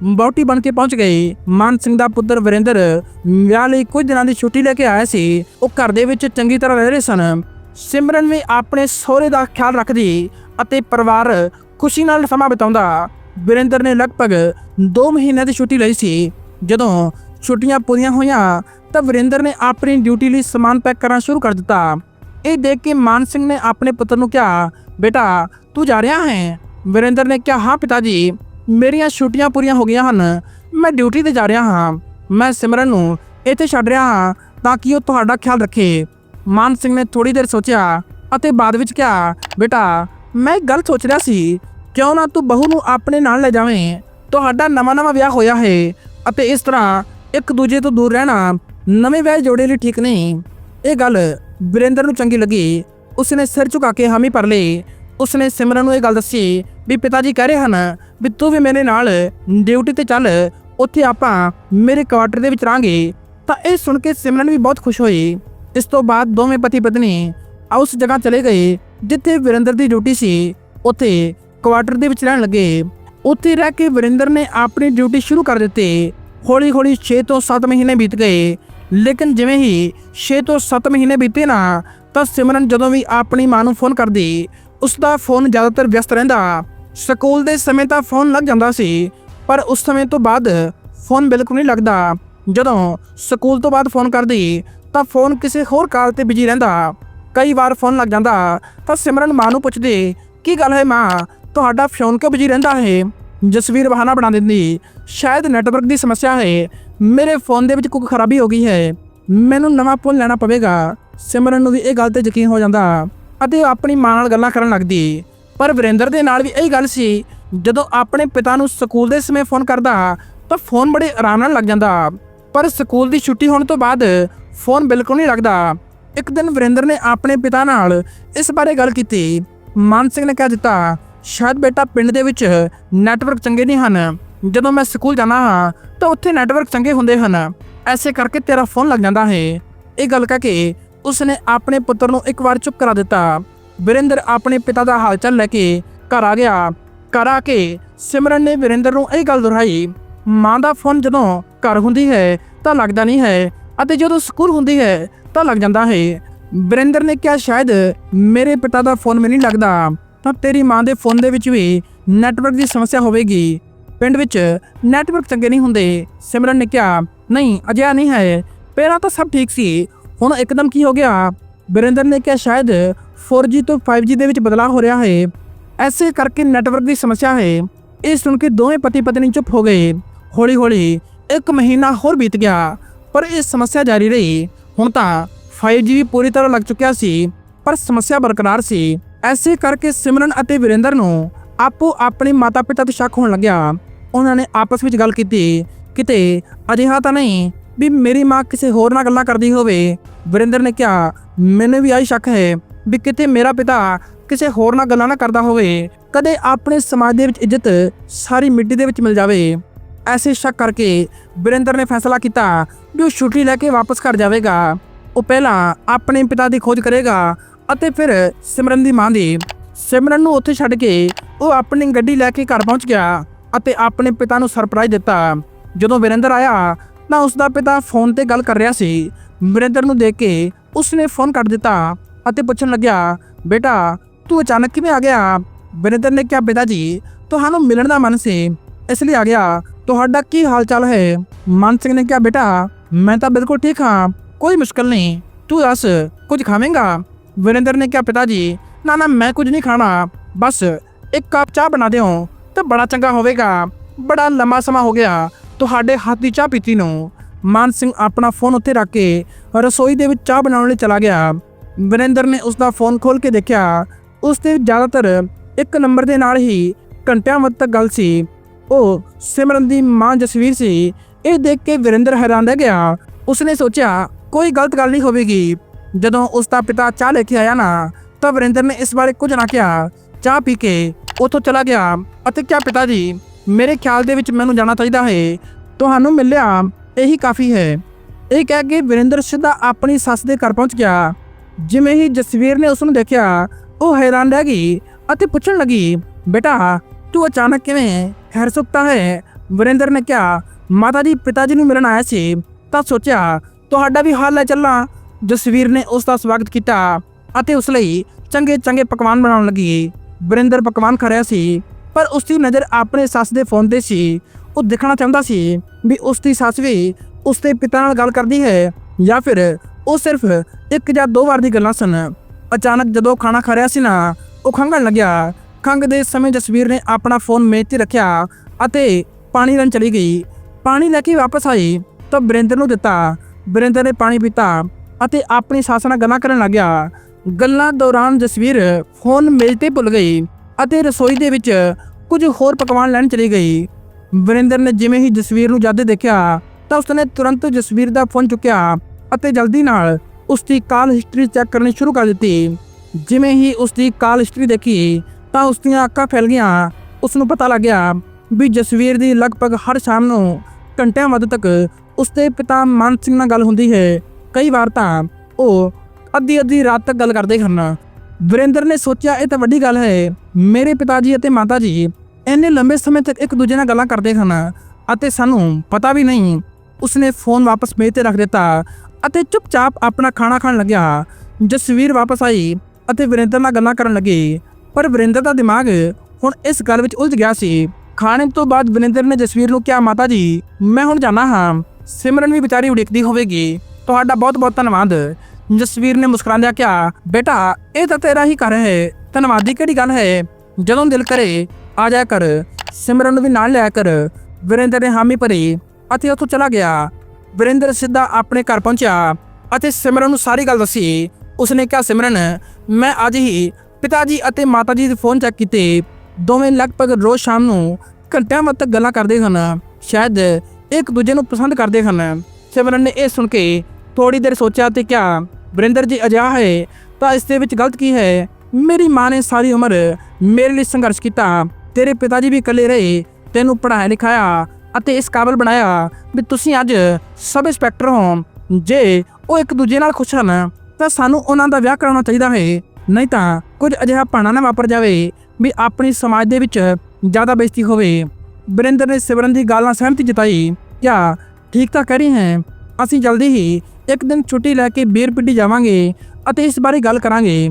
ਬੌਟੀ ਬਣ ਕੇ ਪਹੁੰਚ ਗਈ। ਮਾਨ ਸਿੰਘ ਦਾ ਪੁੱਤਰ ਵਿਰੇਂਦਰ ਵਿਆਹ ਲਈ ਕੁਝ ਦਿਨਾਂ ਦੀ ਛੁੱਟੀ ਲੈ ਕੇ ਆਇਆ ਸੀ। ਉਹ ਘਰ ਦੇ ਵਿੱਚ ਚੰਗੀ ਤਰ੍ਹਾਂ ਰਹਿ ਰਹੇ ਸਨ। ਸਿਮਰਨ ਵੀ ਆਪਣੇ ਸਹੁਰੇ ਦਾ ਖਿਆਲ ਰੱਖਦੀ ਅਤੇ ਪਰਿਵਾਰ ਖੁਸ਼ੀ ਨਾਲ ਸਮਾਂ ਬਿਤਾਉਂਦਾ। ਵਿਰੇਂਦਰ ਨੇ ਲਗਭਗ 2 ਮਹੀਨਿਆਂ ਦੀ ਛੁੱਟੀ ਲਈ ਸੀ। ਜਦੋਂ ਛੁੱਟੀਆਂ ਪੂਰੀਆਂ ਹੋਈਆਂ, ਤਾਂ ਵਰਿੰਦਰ ਨੇ ਆਪਣੀ ਡਿਊਟੀ ਲਈ ਸਮਾਨ ਪੈਕ ਕਰਨਾ ਸ਼ੁਰੂ ਕਰ ਦਿੱਤਾ। ਇਹ ਦੇਖ ਕੇ ਮਾਨ ਸਿੰਘ ਨੇ ਆਪਣੇ ਪੁੱਤਰ ਨੂੰ ਕਿਹਾ, ਬੇਟਾ, ਤੂੰ ਜਾ ਰਿਹਾ ਹੈ? ਵਰਿੰਦਰ ਨੇ ਕਿਹਾ, ਹਾਂ ਪਿਤਾ ਜੀ, ਮੇਰੀਆਂ ਛੁੱਟੀਆਂ ਪੂਰੀਆਂ ਹੋ ਗਈਆਂ ਹਨ। ਮੈਂ ਡਿਊਟੀ ਤੇ ਜਾ ਰਿਹਾ ਹਾਂ। ਮੈਂ ਸਿਮਰਨ ਨੂੰ ਇੱਥੇ ਛੱਡ ਰਿਹਾ ਹਾਂ ਤਾਂ ਕਿ ਉਹ ਤੁਹਾਡਾ ਖਿਆਲ ਰੱਖੇ? ਮਾਨ ਸਿੰਘ ਨੇ ਥੋੜੀ ਦੇਰ ਸੋਚਿਆ ਅਤੇ ਬਾਅਦ ਵਿੱਚ ਕਿਹਾ, ਬੇਟਾ, ਮੈਂ ਇੱਕ ਗੱਲ ਸੋਚ ਰਿਹਾ ਸੀ, ਕਿਉਂ ਨਾ ਤੂੰ ਬਹੂ ਨੂੰ ਆਪਣੇ ਨਾਲ ਲੈ ਜਾਵੇਂ? ਤੁਹਾਡਾ ਨਵਾਂ-ਨਵਾਂ ਵਿਆਹ ਹੋਇਆ ਹੈ ਅਤੇ ਇਸ ਤਰ੍ਹਾਂ ਇੱਕ ਦੂਜੇ ਤੋਂ ਦੂਰ ਰਹਿਣਾ, ਨਵੇਂ ਵਿਆਹ ਜੋੜੇ ਲਈ ਠੀਕ ਨਹੀਂ। ਇਹ ਗੱਲ ਵਿਰੇਂਦਰ ਨੂੰ ਚੰਗੀ ਲੱਗੀ। ਉਸਨੇ ਸਿਰ ਝੁਕਾ ਕੇ ਹਾਮੀ ਭਰ ਲਈ। ਉਸਨੇ ਸਿਮਰਨ ਨੂੰ ਇਹ ਗੱਲ ਦੱਸੀ ਵੀ ਪਿਤਾ ਜੀ ਕਹਿ ਰਹੇ ਹਨ ਵੀ ਤੂੰ ਵੀ ਮੇਰੇ ਨਾਲ ਡਿਊਟੀ ਤੇ ਚੱਲ, ਉੱਥੇ ਆਪਾਂ ਮੇਰੇ ਕੁਆਟਰ ਦੇ ਵਿੱਚ ਰਾਂਗੇ ਤਾਂ ਇਹ ਸੁਣ ਕੇ ਸਿਮਰਨ ਵੀ ਬਹੁਤ ਖੁਸ਼ ਹੋਈ। ਇਸ ਤੋਂ ਬਾਅਦ ਦੋਵੇਂ ਪਤੀ ਪਤਨੀ ਉਸ ਜਗ੍ਹਾ ਚਲੇ ਗਏ, ਜਿੱਥੇ ਵਿਰੇਂਦਰ ਦੀ ਡਿਊਟੀ ਸੀ। ਉੱਥੇ ਕੁਆਟਰ ਦੇ ਵਿੱਚ ਰਹਿਣ ਲੱਗੇ। ਉੱਥੇ ਰਹਿ ਕੇ ਵਿਰੇਂਦਰ ਨੇ ਆਪਣੀ ਡਿਊਟੀ ਸ਼ੁਰੂ ਕਰ ਦਿੱਤੀ। ਹੌਲੀ-ਹੌਲੀ 6 ਤੋਂ 7 ਮਹੀਨੇ ਬੀਤ ਗਏ। ਲੇਕਿਨ ਜਿਵੇਂ ਹੀ 6 ਤੋਂ 7 ਮਹੀਨੇ ਬੀਤੇ ਨਾ, ਤਾਂ ਸਿਮਰਨ ਜਦੋਂ ਵੀ ਆਪਣੀ ਮਾਂ ਨੂੰ ਫੋਨ ਕਰਦੀ ਉਸ ਦਾ ਫੋਨ ਜ਼ਿਆਦਾਤਰ ਵਿਅਸਤ ਰਹਿੰਦਾ। ਸਕੂਲ ਦੇ ਸਮੇਂ ਤਾਂ ਫੋਨ ਲੱਗ ਜਾਂਦਾ ਸੀ, ਪਰ ਉਸ ਸਮੇਂ ਤੋਂ ਬਾਅਦ ਫੋਨ ਬਿਲਕੁਲ ਨਹੀਂ ਲੱਗਦਾ। ਜਦੋਂ ਸਕੂਲ ਤੋਂ ਬਾਅਦ ਫੋਨ ਕਰਦੀ, ਤਾਂ ਫੋਨ ਕਿਸੇ ਹੋਰ ਕਾਲ ਤੇ ਬਿਜ਼ੀ ਰਹਿੰਦਾ। ਕਈ ਵਾਰ ਫੋਨ ਲੱਗ ਜਾਂਦਾ, ਤਾਂ ਸਿਮਰਨ ਮਾਂ ਨੂੰ ਪੁੱਛਦੀ, ਕੀ ਗੱਲ ਹੈ ਮਾਂ? ਤੁਹਾਡਾ ਫੋਨ ਕਿਉਂ ਬਿਜ਼ੀ ਰਹਿੰਦਾ ਹੈ? ਜਸਵੀਰ ਬਹਾਨਾ ਬਣਾ ਦਿੰਦੀ ਸ਼ਾਇਦ ਨੈਟਵਰਕ ਦੀ ਸਮੱਸਿਆ ਹੈ ਮੇਰੇ ਫੋਨ ਦੇ ਵਿੱਚ ਕੋਈ ਖਰਾਬੀ ਹੋ ਗਈ ਹੈ ਮੈਨੂੰ ਨਵਾਂ ਫੋਨ ਲੈਣਾ ਪਵੇਗਾ ਸਿਮਰਨ ਨੂੰ ਵੀ ਇਹ ਗੱਲ ਤੇ ਯਕੀਨ ਹੋ ਜਾਂਦਾ ਅਤੇ ਉਹ ਆਪਣੀ ਮਾਂ ਨਾਲ ਗੱਲਾਂ ਕਰਨ ਲੱਗਦੀ ਪਰ ਵਿਰੇਂਦਰ ਦੇ ਨਾਲ ਵੀ ਇਹੀ ਗੱਲ ਸੀ ਜਦੋਂ ਆਪਣੇ ਪਿਤਾ ਨੂੰ ਸਕੂਲ ਦੇ ਸਮੇਂ ਫੋਨ ਕਰਦਾ ਤਾਂ ਫੋਨ ਬੜੇ ਆਰਾਮ ਨਾਲ ਲੱਗ ਜਾਂਦਾ ਪਰ ਸਕੂਲ ਦੀ ਛੁੱਟੀ ਹੋਣ ਤੋਂ ਬਾਅਦ ਫੋਨ ਬਿਲਕੁਲ ਨਹੀਂ ਲੱਗਦਾ ਇੱਕ ਦਿਨ ਵਿਰੇਂਦਰ ਨੇ ਆਪਣੇ ਪਿਤਾ ਨਾਲ ਇਸ ਬਾਰੇ ਗੱਲ ਕੀਤੀ ਮਾਨ ਸਿੰਘ ਨੇ ਕਹਿ ਦਿੱਤਾ ਸ਼ਾਇਦ ਬੇਟਾ ਪਿੰਡ ਦੇ ਵਿੱਚ ਨੈਟਵਰਕ ਚੰਗੇ ਨਹੀਂ ਹਨ ਜਦੋਂ ਮੈਂ ਸਕੂਲ ਜਾਣਾ ਹਾਂ, ਤਾਂ ਉੱਥੇ ਨੈਟਵਰਕ ਚੰਗੇ ਹੁੰਦੇ ਹਨ। ਐਸੇ ਕਰਕੇ ਤੇਰਾ ਫੋਨ ਲੱਗ ਜਾਂਦਾ ਹੈ। ਇਹ ਗੱਲ ਕਹਿ ਕੇ ਉਸਨੇ ਆਪਣੇ ਪੁੱਤਰ ਨੂੰ ਇੱਕ ਵਾਰ ਚੁੱਪ ਕਰਾ ਦਿੱਤਾ। ਵਿਰੇਂਦਰ ਆਪਣੇ ਪਿਤਾ ਦਾ ਹਾਲ ਚਾਲ ਲੈ ਕੇ ਘਰ ਆ ਗਿਆ। ਘਰ ਆ ਕੇ ਸਿਮਰਨ ਨੇ ਵਿਰੇਂਦਰ ਨੂੰ ਇਹ ਗੱਲ ਦੁਹਰਾਈ, ਮਾਂ ਦਾ ਫੋਨ ਜਦੋਂ ਘਰ ਹੁੰਦੀ ਹੈ, ਤਾਂ ਲੱਗਦਾ ਨਹੀਂ ਹੈ ਅਤੇ ਜਦੋਂ ਸਕੂਲ ਹੁੰਦੀ ਹੈ, ਤਾਂ ਲੱਗ ਜਾਂਦਾ ਹੈ। ਵਰਿੰਦਰ ਨੇ ਕਿਹਾ, ਸ਼ਾਇਦ ਮੇਰੇ ਪਿਤਾ ਦਾ ਫੋਨ ਮੈਨੂੰ ਨਹੀਂ ਲੱਗਦਾ, ਤਾਂ ਤੇਰੀ ਮਾਂ ਦੇ ਫੋਨ ਦੇ ਵਿੱਚ ਵੀ ਨੈਟਵਰਕ ਦੀ ਸਮੱਸਿਆ ਹੋਵੇਗੀ। ਪਿੰਡ ਵਿੱਚ ਨੈਟਵਰਕ ਚੰਗੇ ਨਹੀਂ ਹੁੰਦੇ। ਸਿਮਰਨ ਨੇ ਕਿਹਾ, ਨਹੀਂ, ਅਜਿਹਾ ਨਹੀਂ ਹੈ। ਪਹਿਲਾਂ ਤਾਂ ਸਭ ਠੀਕ ਸੀ। ਹੁਣ ਇੱਕਦਮ ਕੀ ਹੋ ਗਿਆ? ਵਰਿੰਦਰ ਨੇ ਕਿਹਾ, ਸ਼ਾਇਦ 4G ਤੋਂ 5G ਦੇ ਵਿੱਚ ਬਦਲਾਅ ਹੋ ਰਿਹਾ ਹੈ। ਐਸੇ ਕਰਕੇ ਨੈਟਵਰਕ ਦੀ ਸਮੱਸਿਆ ਹੈ। ਇਹ ਸੁਣ ਕੇ ਦੋਵੇਂ ਪਤੀ ਪਤਨੀ ਚੁੱਪ ਹੋ ਗਏ। ਹੌਲੀ ਹੌਲੀ ਇੱਕ ਮਹੀਨਾ ਹੋਰ ਬੀਤ ਗਿਆ, ਪਰ ਇਹ ਸਮੱਸਿਆ ਜਾਰੀ ਰਹੀ। ਹੁਣ ਤਾਂ 5G ਵੀ ਪੂਰੀ ਤਰ੍ਹਾਂ ਲੱਗ ਚੁੱਕਿਆ ਸੀ, ਪਰ ਸਮੱਸਿਆ ਬਰਕਰਾਰ ਸੀ। ਐਸੇ ਕਰਕੇ ਸਿਮਰਨ ਅਤੇ ਵਿਰੇਂਦਰ ਨੂੰ ਆਪੋ ਆਪਣੇ ਮਾਤਾ-ਪਿਤਾ ਤੇ ਸ਼ੱਕ ਹੋਣ ਲੱਗਿਆ। ਉਹਨਾਂ ਨੇ ਆਪਸ ਵਿੱਚ ਗੱਲ ਕੀਤੀ ਕਿਤੇ ਅਜਿਹਾ ਤਾਂ ਨਹੀਂ ਵੀ ਮੇਰੀ ਮਾਂ ਕਿਸੇ ਹੋਰ ਨਾਲ ਗੱਲਾਂ ਕਰਦੀ ਹੋਵੇ। ਵਰਿੰਦਰ ਨੇ ਕਿਹਾ, ਮੈਨੂੰ ਵੀ ਆਈ ਸ਼ੱਕ ਹੈ ਵੀ ਕਿਤੇ ਮੇਰਾ ਪਿਤਾ ਕਿਸੇ ਹੋਰ ਨਾਲ ਗੱਲਾਂ ਨਾ ਕਰਦਾ ਹੋਵੇ। ਕਦੇ ਆਪਣੇ ਸਮਾਜ ਦੇ ਵਿੱਚ ਇੱਜ਼ਤ ਸਾਰੀ ਮਿੱਟੀ ਦੇ ਵਿੱਚ ਮਿਲ ਜਾਵੇ। ਐਸੇ ਸ਼ੱਕ ਕਰਕੇ ਵਰਿੰਦਰ ਨੇ ਫੈਸਲਾ ਕੀਤਾ ਵੀ ਉਹ ਛੁੱਟੀ ਲੈ ਕੇ ਵਾਪਸ ਘਰ ਜਾਵੇਗਾ। ਉਹ ਪਹਿਲਾਂ ਆਪਣੇ ਪਿਤਾ ਦੀ ਖੋਜ ਕਰੇਗਾ ਅਤੇ ਫਿਰ ਸਿਮਰਨ ਦੀ ਮਾਂ ਦੀ। ਸਿਮਰਨ ਨੂੰ ਉੱਥੇ ਛੱਡ ਕੇ ਉਹ ਆਪਣੀ ਗੱਡੀ ਲੈ ਕੇ ਘਰ ਪਹੁੰਚ ਗਿਆ। ਅਤੇ ਆਪਣੇ ਪਿਤਾ ਨੂੰ ਸਰਪ੍ਰਾਈਜ਼ ਦਿੱਤਾ। ਜਦੋਂ ਵਿਰੇਂਦਰ ਆਇਆ, ਤਾਂ ਉਸ ਦਾ ਪਿਤਾ ਫੋਨ ਤੇ ਗੱਲ ਕਰ ਰਿਹਾ ਸੀ। ਵਿਰੇਂਦਰ ਨੂੰ ਦੇਖ ਕੇ ਉਸਨੇ ਫੋਨ ਕੱਟ ਦਿੱਤਾ ਅਤੇ ਪੁੱਛਣ ਲੱਗਿਆ, ਬੇਟਾ, ਤੂੰ ਅਚਾਨਕ ਕਿਵੇਂ ਆ ਗਿਆ? ਵਿਰੇਂਦਰ ਨੇ ਕਿਹਾ ਪਿਤਾ ਜੀ, ਤੁਹਾਨੂੰ ਮਿਲਣ ਦਾ ਮਨ ਸੀ, ਇਸ ਲਈ ਆ ਗਿਆ। ਤੁਹਾਡਾ ਕੀ ਹਾਲ ਚਾਲ ਹੈ? ਮਨ ਸਿੰਘ ਨੇ ਕਿਹਾ, ਬੇਟਾ, ਮੈਂ ਤਾਂ ਬਿਲਕੁਲ ਠੀਕ ਹਾਂ, ਕੋਈ ਮੁਸ਼ਕਲ ਨਹੀਂ। ਤੂੰ ਦੱਸ, ਕੁਝ ਖਾਵੇਂਗਾ? ਵਿਰੇਂਦਰ ਨੇ ਕਿਹਾ, ਪਿਤਾ ਜੀ, ਨਾ ਨਾ, ਮੈਂ ਕੁਝ ਨਹੀਂ ਖਾਣਾ। ਬਸ, ਇੱਕ ਕੱਪ ਚਾਹ ਬਣਾ ਦਿਓ। ਤਾਂ ਬੜਾ ਚੰਗਾ ਹੋਵੇਗਾ। ਬੜਾ ਲੰਮਾ ਸਮਾਂ ਹੋ ਗਿਆ। ਤੁਹਾਡੇ ਹੱਥ ਦੀ ਚਾਹ ਪੀਤੀ ਨੂੰ ਮਾਨ ਸਿੰਘ ਆਪਣਾ ਫੋਨ ਉੱਥੇ ਰੱਖ ਕੇ ਰਸੋਈ ਦੇ ਵਿੱਚ ਚਾਹ ਬਣਾਉਣ ਲਈ ਚਲਾ ਗਿਆ। ਵਿਰੇਂਦਰ ਨੇ ਉਸ ਦਾ ਫੋਨ ਖੋਲ ਕੇ ਦੇਖਿਆ। ਉਸ ਤੇ ਜ਼ਿਆਦਾਤਰ ਇੱਕ ਨੰਬਰ ਦੇ ਨਾਲ ਹੀ ਘੰਟਿਆਂ ਵੱਧ ਤੱਕ ਗੱਲ ਸੀ। ਉਹ ਸਿਮਰਨ ਦੀ ਮਾਂ ਜਸਵੀਰ ਸੀ। ਇਹ ਦੇਖ ਕੇ ਵਿਰਿੰਦਰ ਹੈਰਾਨ ਰਹਿ ਗਿਆ। ਉਸਨੇ ਸੋਚਿਆ, ਕੋਈ ਗਲਤ ਗੱਲ ਨਹੀਂ ਹੋਵੇਗੀ। ਜਦੋਂ ਉਸ ਦਾ ਪਿਤਾ ਚਾਹ ਲੈ ਕੇ ਆਇਆ ਨਾ, ਤਾਂ ਵਿਰਿੰਦਰ ਨੇ ਇਸ ਬਾਰੇ ਕੁਝ ਨਾ ਕਿਹਾ। ਚਾਹ ਪੀ ਕੇ ਉੱਥੋਂ ਚਲਾ ਗਿਆ ਅਤੇ ਕਿਹਾ ਪਿਤਾ ਜੀ, ਮੇਰੇ ਖਿਆਲ ਦੇ ਵਿੱਚ ਮੈਨੂੰ ਜਾਣਾ ਚਾਹੀਦਾ ਹੈ। ਤੁਹਾਨੂੰ ਮਿਲਿਆ, ਇਹੀ ਕਾਫੀ ਹੈ। ਇਹ ਕਹਿ ਕੇ ਵਿਰਿੰਦਰ ਸਿੱਧਾ ਆਪਣੀ ਸੱਸ ਦੇ ਘਰ ਪਹੁੰਚ ਗਿਆ। ਜਿਵੇਂ ਹੀ ਜਸਵੀਰ ਨੇ ਉਸ ਨੂੰ ਦੇਖਿਆ, ਉਹ ਹੈਰਾਨ ਰਹਿ ਗਈ ਅਤੇ ਪੁੱਛਣ ਲੱਗੀ, ਬੇਟਾ, ਤੂੰ ਅਚਾਨਕ ਕਿਵੇਂ ਖੈਰ ਸੁੱਤਾ ਹੈ। ਵਰਿੰਦਰ ਨੇ ਕਿਹਾ, ਮਾਤਾ ਜੀ, ਪਿਤਾ ਜੀ ਨੂੰ ਮਿਲਣ ਆਇਆ ਸੀ, ਤਾਂ ਸੋਚਿਆ, ਤੁਹਾਡਾ ਵੀ ਹਾਲ ਹੈ ਚੱਲਾਂ। ਜਸਵੀਰ ਨੇ ਉਸ ਦਾ ਸਵਾਗਤ ਕੀਤਾ ਅਤੇ ਉਸ ਲਈ ਚੰਗੇ ਚੰਗੇ ਪਕਵਾਨ ਬਣਾਉਣ ਲੱਗੀ। ਵਰਿੰਦਰ ਪਕਵਾਨ ਖਾ ਰਿਹਾ ਸੀ, ਪਰ ਉਸ ਦੀ ਨਜ਼ਰ ਆਪਣੇ ਸੱਸ ਦੇ ਫੋਨ ਤੇ ਸੀ। ਉਹ ਦੇਖਣਾ ਚਾਹੁੰਦਾ ਸੀ ਵੀ ਉਸ ਦੀ ਸੱਸ ਵੀ ਉਸ ਦੇ ਪਿਤਾ ਨਾਲ ਗੱਲ ਕਰਦੀ ਹੈ ਜਾਂ ਫਿਰ ਉਹ ਸਿਰਫ ਇੱਕ ਜਾਂ ਦੋ ਵਾਰ ਦੀ ਗੱਲਾਂ ਸਨ। ਅਚਾਨਕ ਜਦੋਂ ਖਾਣਾ ਖਾ ਰਿਹਾ ਸੀ ਨਾ, ਉਹ ਖੰਘਣ ਲੱਗਿਆ। ਖੰਘ ਦੇ ਸਮੇਂ ਜਸਵੀਰ ਨੇ ਆਪਣਾ ਫੋਨ ਮੇਜ਼ ਤੇ ਰੱਖਿਆ ਅਤੇ ਪਾਣੀ ਲੈਣ ਚਲੀ ਗਈ। ਪਾਣੀ ਲੈ ਕੇ ਵਾਪਸ ਆਈ ਤਾਂ ਬਰਿੰਦਰ ਨੂੰ ਦਿੱਤਾ। ਬਰਿੰਦਰ ਨੇ ਪਾਣੀ ਪੀਤਾ ਅਤੇ ਆਪਣੀ ਸੱਸ ਨਾਲ ਗੱਲਾਂ ਕਰਨ ਲੱਗਿਆ। ਗੱਲਾਂ ਦੌਰਾਨ ਜਸਵੀਰ ਫੋਨ ਮੇਜ਼ ਤੇ ਭੁੱਲ ਗਈ ਅਤੇ ਰਸੋਈ ਦੇ ਵਿੱਚ ਕੁਝ ਹੋਰ ਪਕਵਾਨ ਲੈਣ ਚਲੀ ਗਈ। ਵਰਿੰਦਰ ਨੇ ਜਿਵੇਂ ਹੀ ਜਸਵੀਰ ਨੂੰ ਜਦ ਦੇਖਿਆ ਤਾਂ ਉਸਨੇ ਤੁਰੰਤ ਜਸਵੀਰ ਦਾ ਫੋਨ ਚੁੱਕਿਆ ਅਤੇ ਜਲਦੀ ਨਾਲ ਉਸ ਦੀ ਕਾਲ ਹਿਸਟਰੀ ਚੈੱਕ ਕਰਨੀ ਸ਼ੁਰੂ ਕਰ ਦਿੱਤੀ। ਜਿਵੇਂ ਹੀ ਉਸ ਦੀ ਕਾਲ ਹਿਸਟਰੀ ਦੇਖੀ ਤਾਂ ਉਸ ਦੀਆਂ ਅੱਖਾਂ ਫੈਲ ਗਈਆਂ। ਉਸ ਨੂੰ ਪਤਾ ਲੱਗ ਗਿਆ ਵੀ ਜਸਵੀਰ ਦੀ ਲਗਭਗ ਹਰ ਸ਼ਾਮ ਨੂੰ ਘੰਟਿਆਂ ਵੱਧ ਤੱਕ ਉਸ ਦੇ ਪਿਤਾ ਮਾਨ ਸਿੰਘ ਨਾਲ ਗੱਲ ਹੁੰਦੀ ਹੈ। ਕਈ ਵਾਰ ਤਾਂ ਉਹ ਅੱਧੀ ਅੱਧੀ ਰਾਤ ਤੱਕ ਗੱਲ ਕਰਦੇ ਹਨ ਵਰਿੰਦਰ ਨੇ ਸੋਚਿਆ, ਇਹ ਤਾਂ ਵੱਡੀ ਗੱਲ ਹੈ। ਮੇਰੇ ਪਿਤਾ ਜੀ ਅਤੇ ਮਾਤਾ ਜੀ ਇੰਨੇ ਲੰਬੇ ਸਮੇਂ ਤੱਕ ਇੱਕ ਦੂਜੇ ਨਾਲ ਗੱਲਾਂ ਕਰਦੇ ਹਨ ਅਤੇ ਸਾਨੂੰ ਪਤਾ ਵੀ ਨਹੀਂ। ਉਸਨੇ ਫੋਨ ਵਾਪਸ ਮੇਜ਼ ਤੇ ਰੱਖ ਦਿੱਤਾ ਅਤੇ ਚੁੱਪਚਾਪ ਆਪਣਾ ਖਾਣਾ ਖਾਣ ਲੱਗਿਆ। ਜਸਵੀਰ ਵਾਪਸ ਆਈ ਅਤੇ ਵਰਿੰਦਰ ਨਾਲ ਗੱਲਾਂ ਕਰਨ ਲੱਗੀ। ਪਰ ਵਰਿੰਦਰ ਦਾ ਦਿਮਾਗ ਹੁਣ ਇਸ ਗੱਲ ਵਿੱਚ ਉਲਝ ਗਿਆ ਸੀ। ਖਾਣੇ ਤੋਂ ਬਾਅਦ ਵਰਿੰਦਰ ਨੇ ਜਸਵੀਰ ਨੂੰ ਕਿਹਾ ਮਾਤਾ ਜੀ ਮੈਂ ਹੁਣ ਜਾਣਾ ਹਾਂ। ਸਿਮਰਨ ਵੀ ਵਿਚਾਰੀ ਉਡੀਕਦੀ ਹੋਵੇਗੀ। ਤੁਹਾਡਾ ਬਹੁਤ ਬਹੁਤ ਧੰਨਵਾਦ। ਜਸਵੀਰ ਨੇ ਮੁਸਕਰਾਉਂਦਿਆਂ ਕਿਹਾ, ਬੇਟਾ, ਇਹ ਤਾਂ ਤੇਰਾ ਹੀ ਘਰ ਹੈ। ਧੰਨਵਾਦ ਦੀ ਕਿਹੜੀ ਗੱਲ ਹੈ? ਜਦੋਂ ਦਿਲ ਕਰੇ, ਆ ਜਾਇਆ ਕਰ। ਸਿਮਰਨ ਨੂੰ ਵੀ ਨਾਲ ਲਿਆ ਕਰ। ਵਿਰੇਂਦਰ ਨੇ ਹਾਮੀ ਭਰੀ ਅਤੇ ਉੱਥੋਂ ਚਲਾ ਗਿਆ। ਵਿਰੇਂਦਰ ਸਿੱਧਾ ਆਪਣੇ ਘਰ ਪਹੁੰਚਿਆ ਅਤੇ ਸਿਮਰਨ ਨੂੰ ਸਾਰੀ ਗੱਲ ਦੱਸੀ। ਉਸਨੇ ਕਿਹਾ, ਸਿਮਰਨ, ਮੈਂ ਅੱਜ ਹੀ ਪਿਤਾ ਜੀ ਅਤੇ ਮਾਤਾ ਜੀ ਦੇ ਫੋਨ ਚੈੱਕ ਕੀਤੇ। ਦੋਵੇਂ ਲਗਭਗ ਰੋਜ਼ ਸ਼ਾਮ ਨੂੰ ਘੰਟਿਆਂ ਵੱਧ ਤੱਕ ਗੱਲਾਂ ਕਰਦੇ ਹਨ। ਸ਼ਾਇਦ ਇੱਕ ਦੂਜੇ ਨੂੰ ਪਸੰਦ ਕਰਦੇ ਹਨ। ਸਿਮਰਨ ਨੇ ਇਹ ਸੁਣ ਕੇ ਥੋੜੀ ਦੇਰ ਸੋਚਿਆ ਤੇ ਕਿਹਾ, ਵਰਿੰਦਰ ਜੀ, ਅਜਿਹਾ ਹੈ ਤਾਂ ਇਸ ਦੇ ਵਿੱਚ ਗਲਤ ਕੀ ਹੈ? ਮੇਰੀ ਮਾਂ ਨੇ ਸਾਰੀ ਉਮਰ ਮੇਰੇ ਲਈ ਸੰਘਰਸ਼ ਕੀਤਾ। ਤੇਰੇ ਪਿਤਾ ਜੀ ਵੀ ਇਕੱਲੇ ਰਹੇ, ਤੈਨੂੰ ਪੜ੍ਹਾਇਆ ਲਿਖਾਇਆ ਅਤੇ ਇਸ ਕਾਬਲ ਬਣਾਇਆ ਵੀ ਤੁਸੀਂ ਅੱਜ ਸਬ ਇੰਸਪੈਕਟਰ ਹੋ। ਜੇ ਉਹ ਇੱਕ ਦੂਜੇ ਨਾਲ ਖੁਸ਼ ਹਨ, ਤਾਂ ਸਾਨੂੰ ਉਹਨਾਂ ਦਾ ਵਿਆਹ ਕਰਾਉਣਾ ਚਾਹੀਦਾ ਹੈ। ਨਹੀਂ ਤਾਂ ਕੁਝ ਅਜਿਹਾ ਭਾਣਾ ਨਾ ਵਾਪਰ ਜਾਵੇ ਵੀ ਆਪਣੀ ਸਮਾਜ ਦੇ ਵਿੱਚ ਜ਼ਿਆਦਾ ਬੇਇੱਜ਼ਤੀ ਹੋਵੇ। ਵਰਿੰਦਰ ਨੇ ਸਿਮਰਨ ਦੀ ਗੱਲ ਨਾਲ ਸਹਿਮਤੀ ਜਤਾਈ। ਕਿਆ ਠੀਕ ਤਾਂ ਕਹਿ ਰਹੀ ਹੈ ਅਸੀਂ ਜਲਦੀ ਹੀ ਇੱਕ ਦਿਨ ਛੁੱਟੀ ਲੈ ਕੇ ਬੀਰ ਜਾਵਾਂਗੇ ਅਤੇ ਇਸ ਬਾਰੇ ਗੱਲ ਕਰਾਂਗੇ।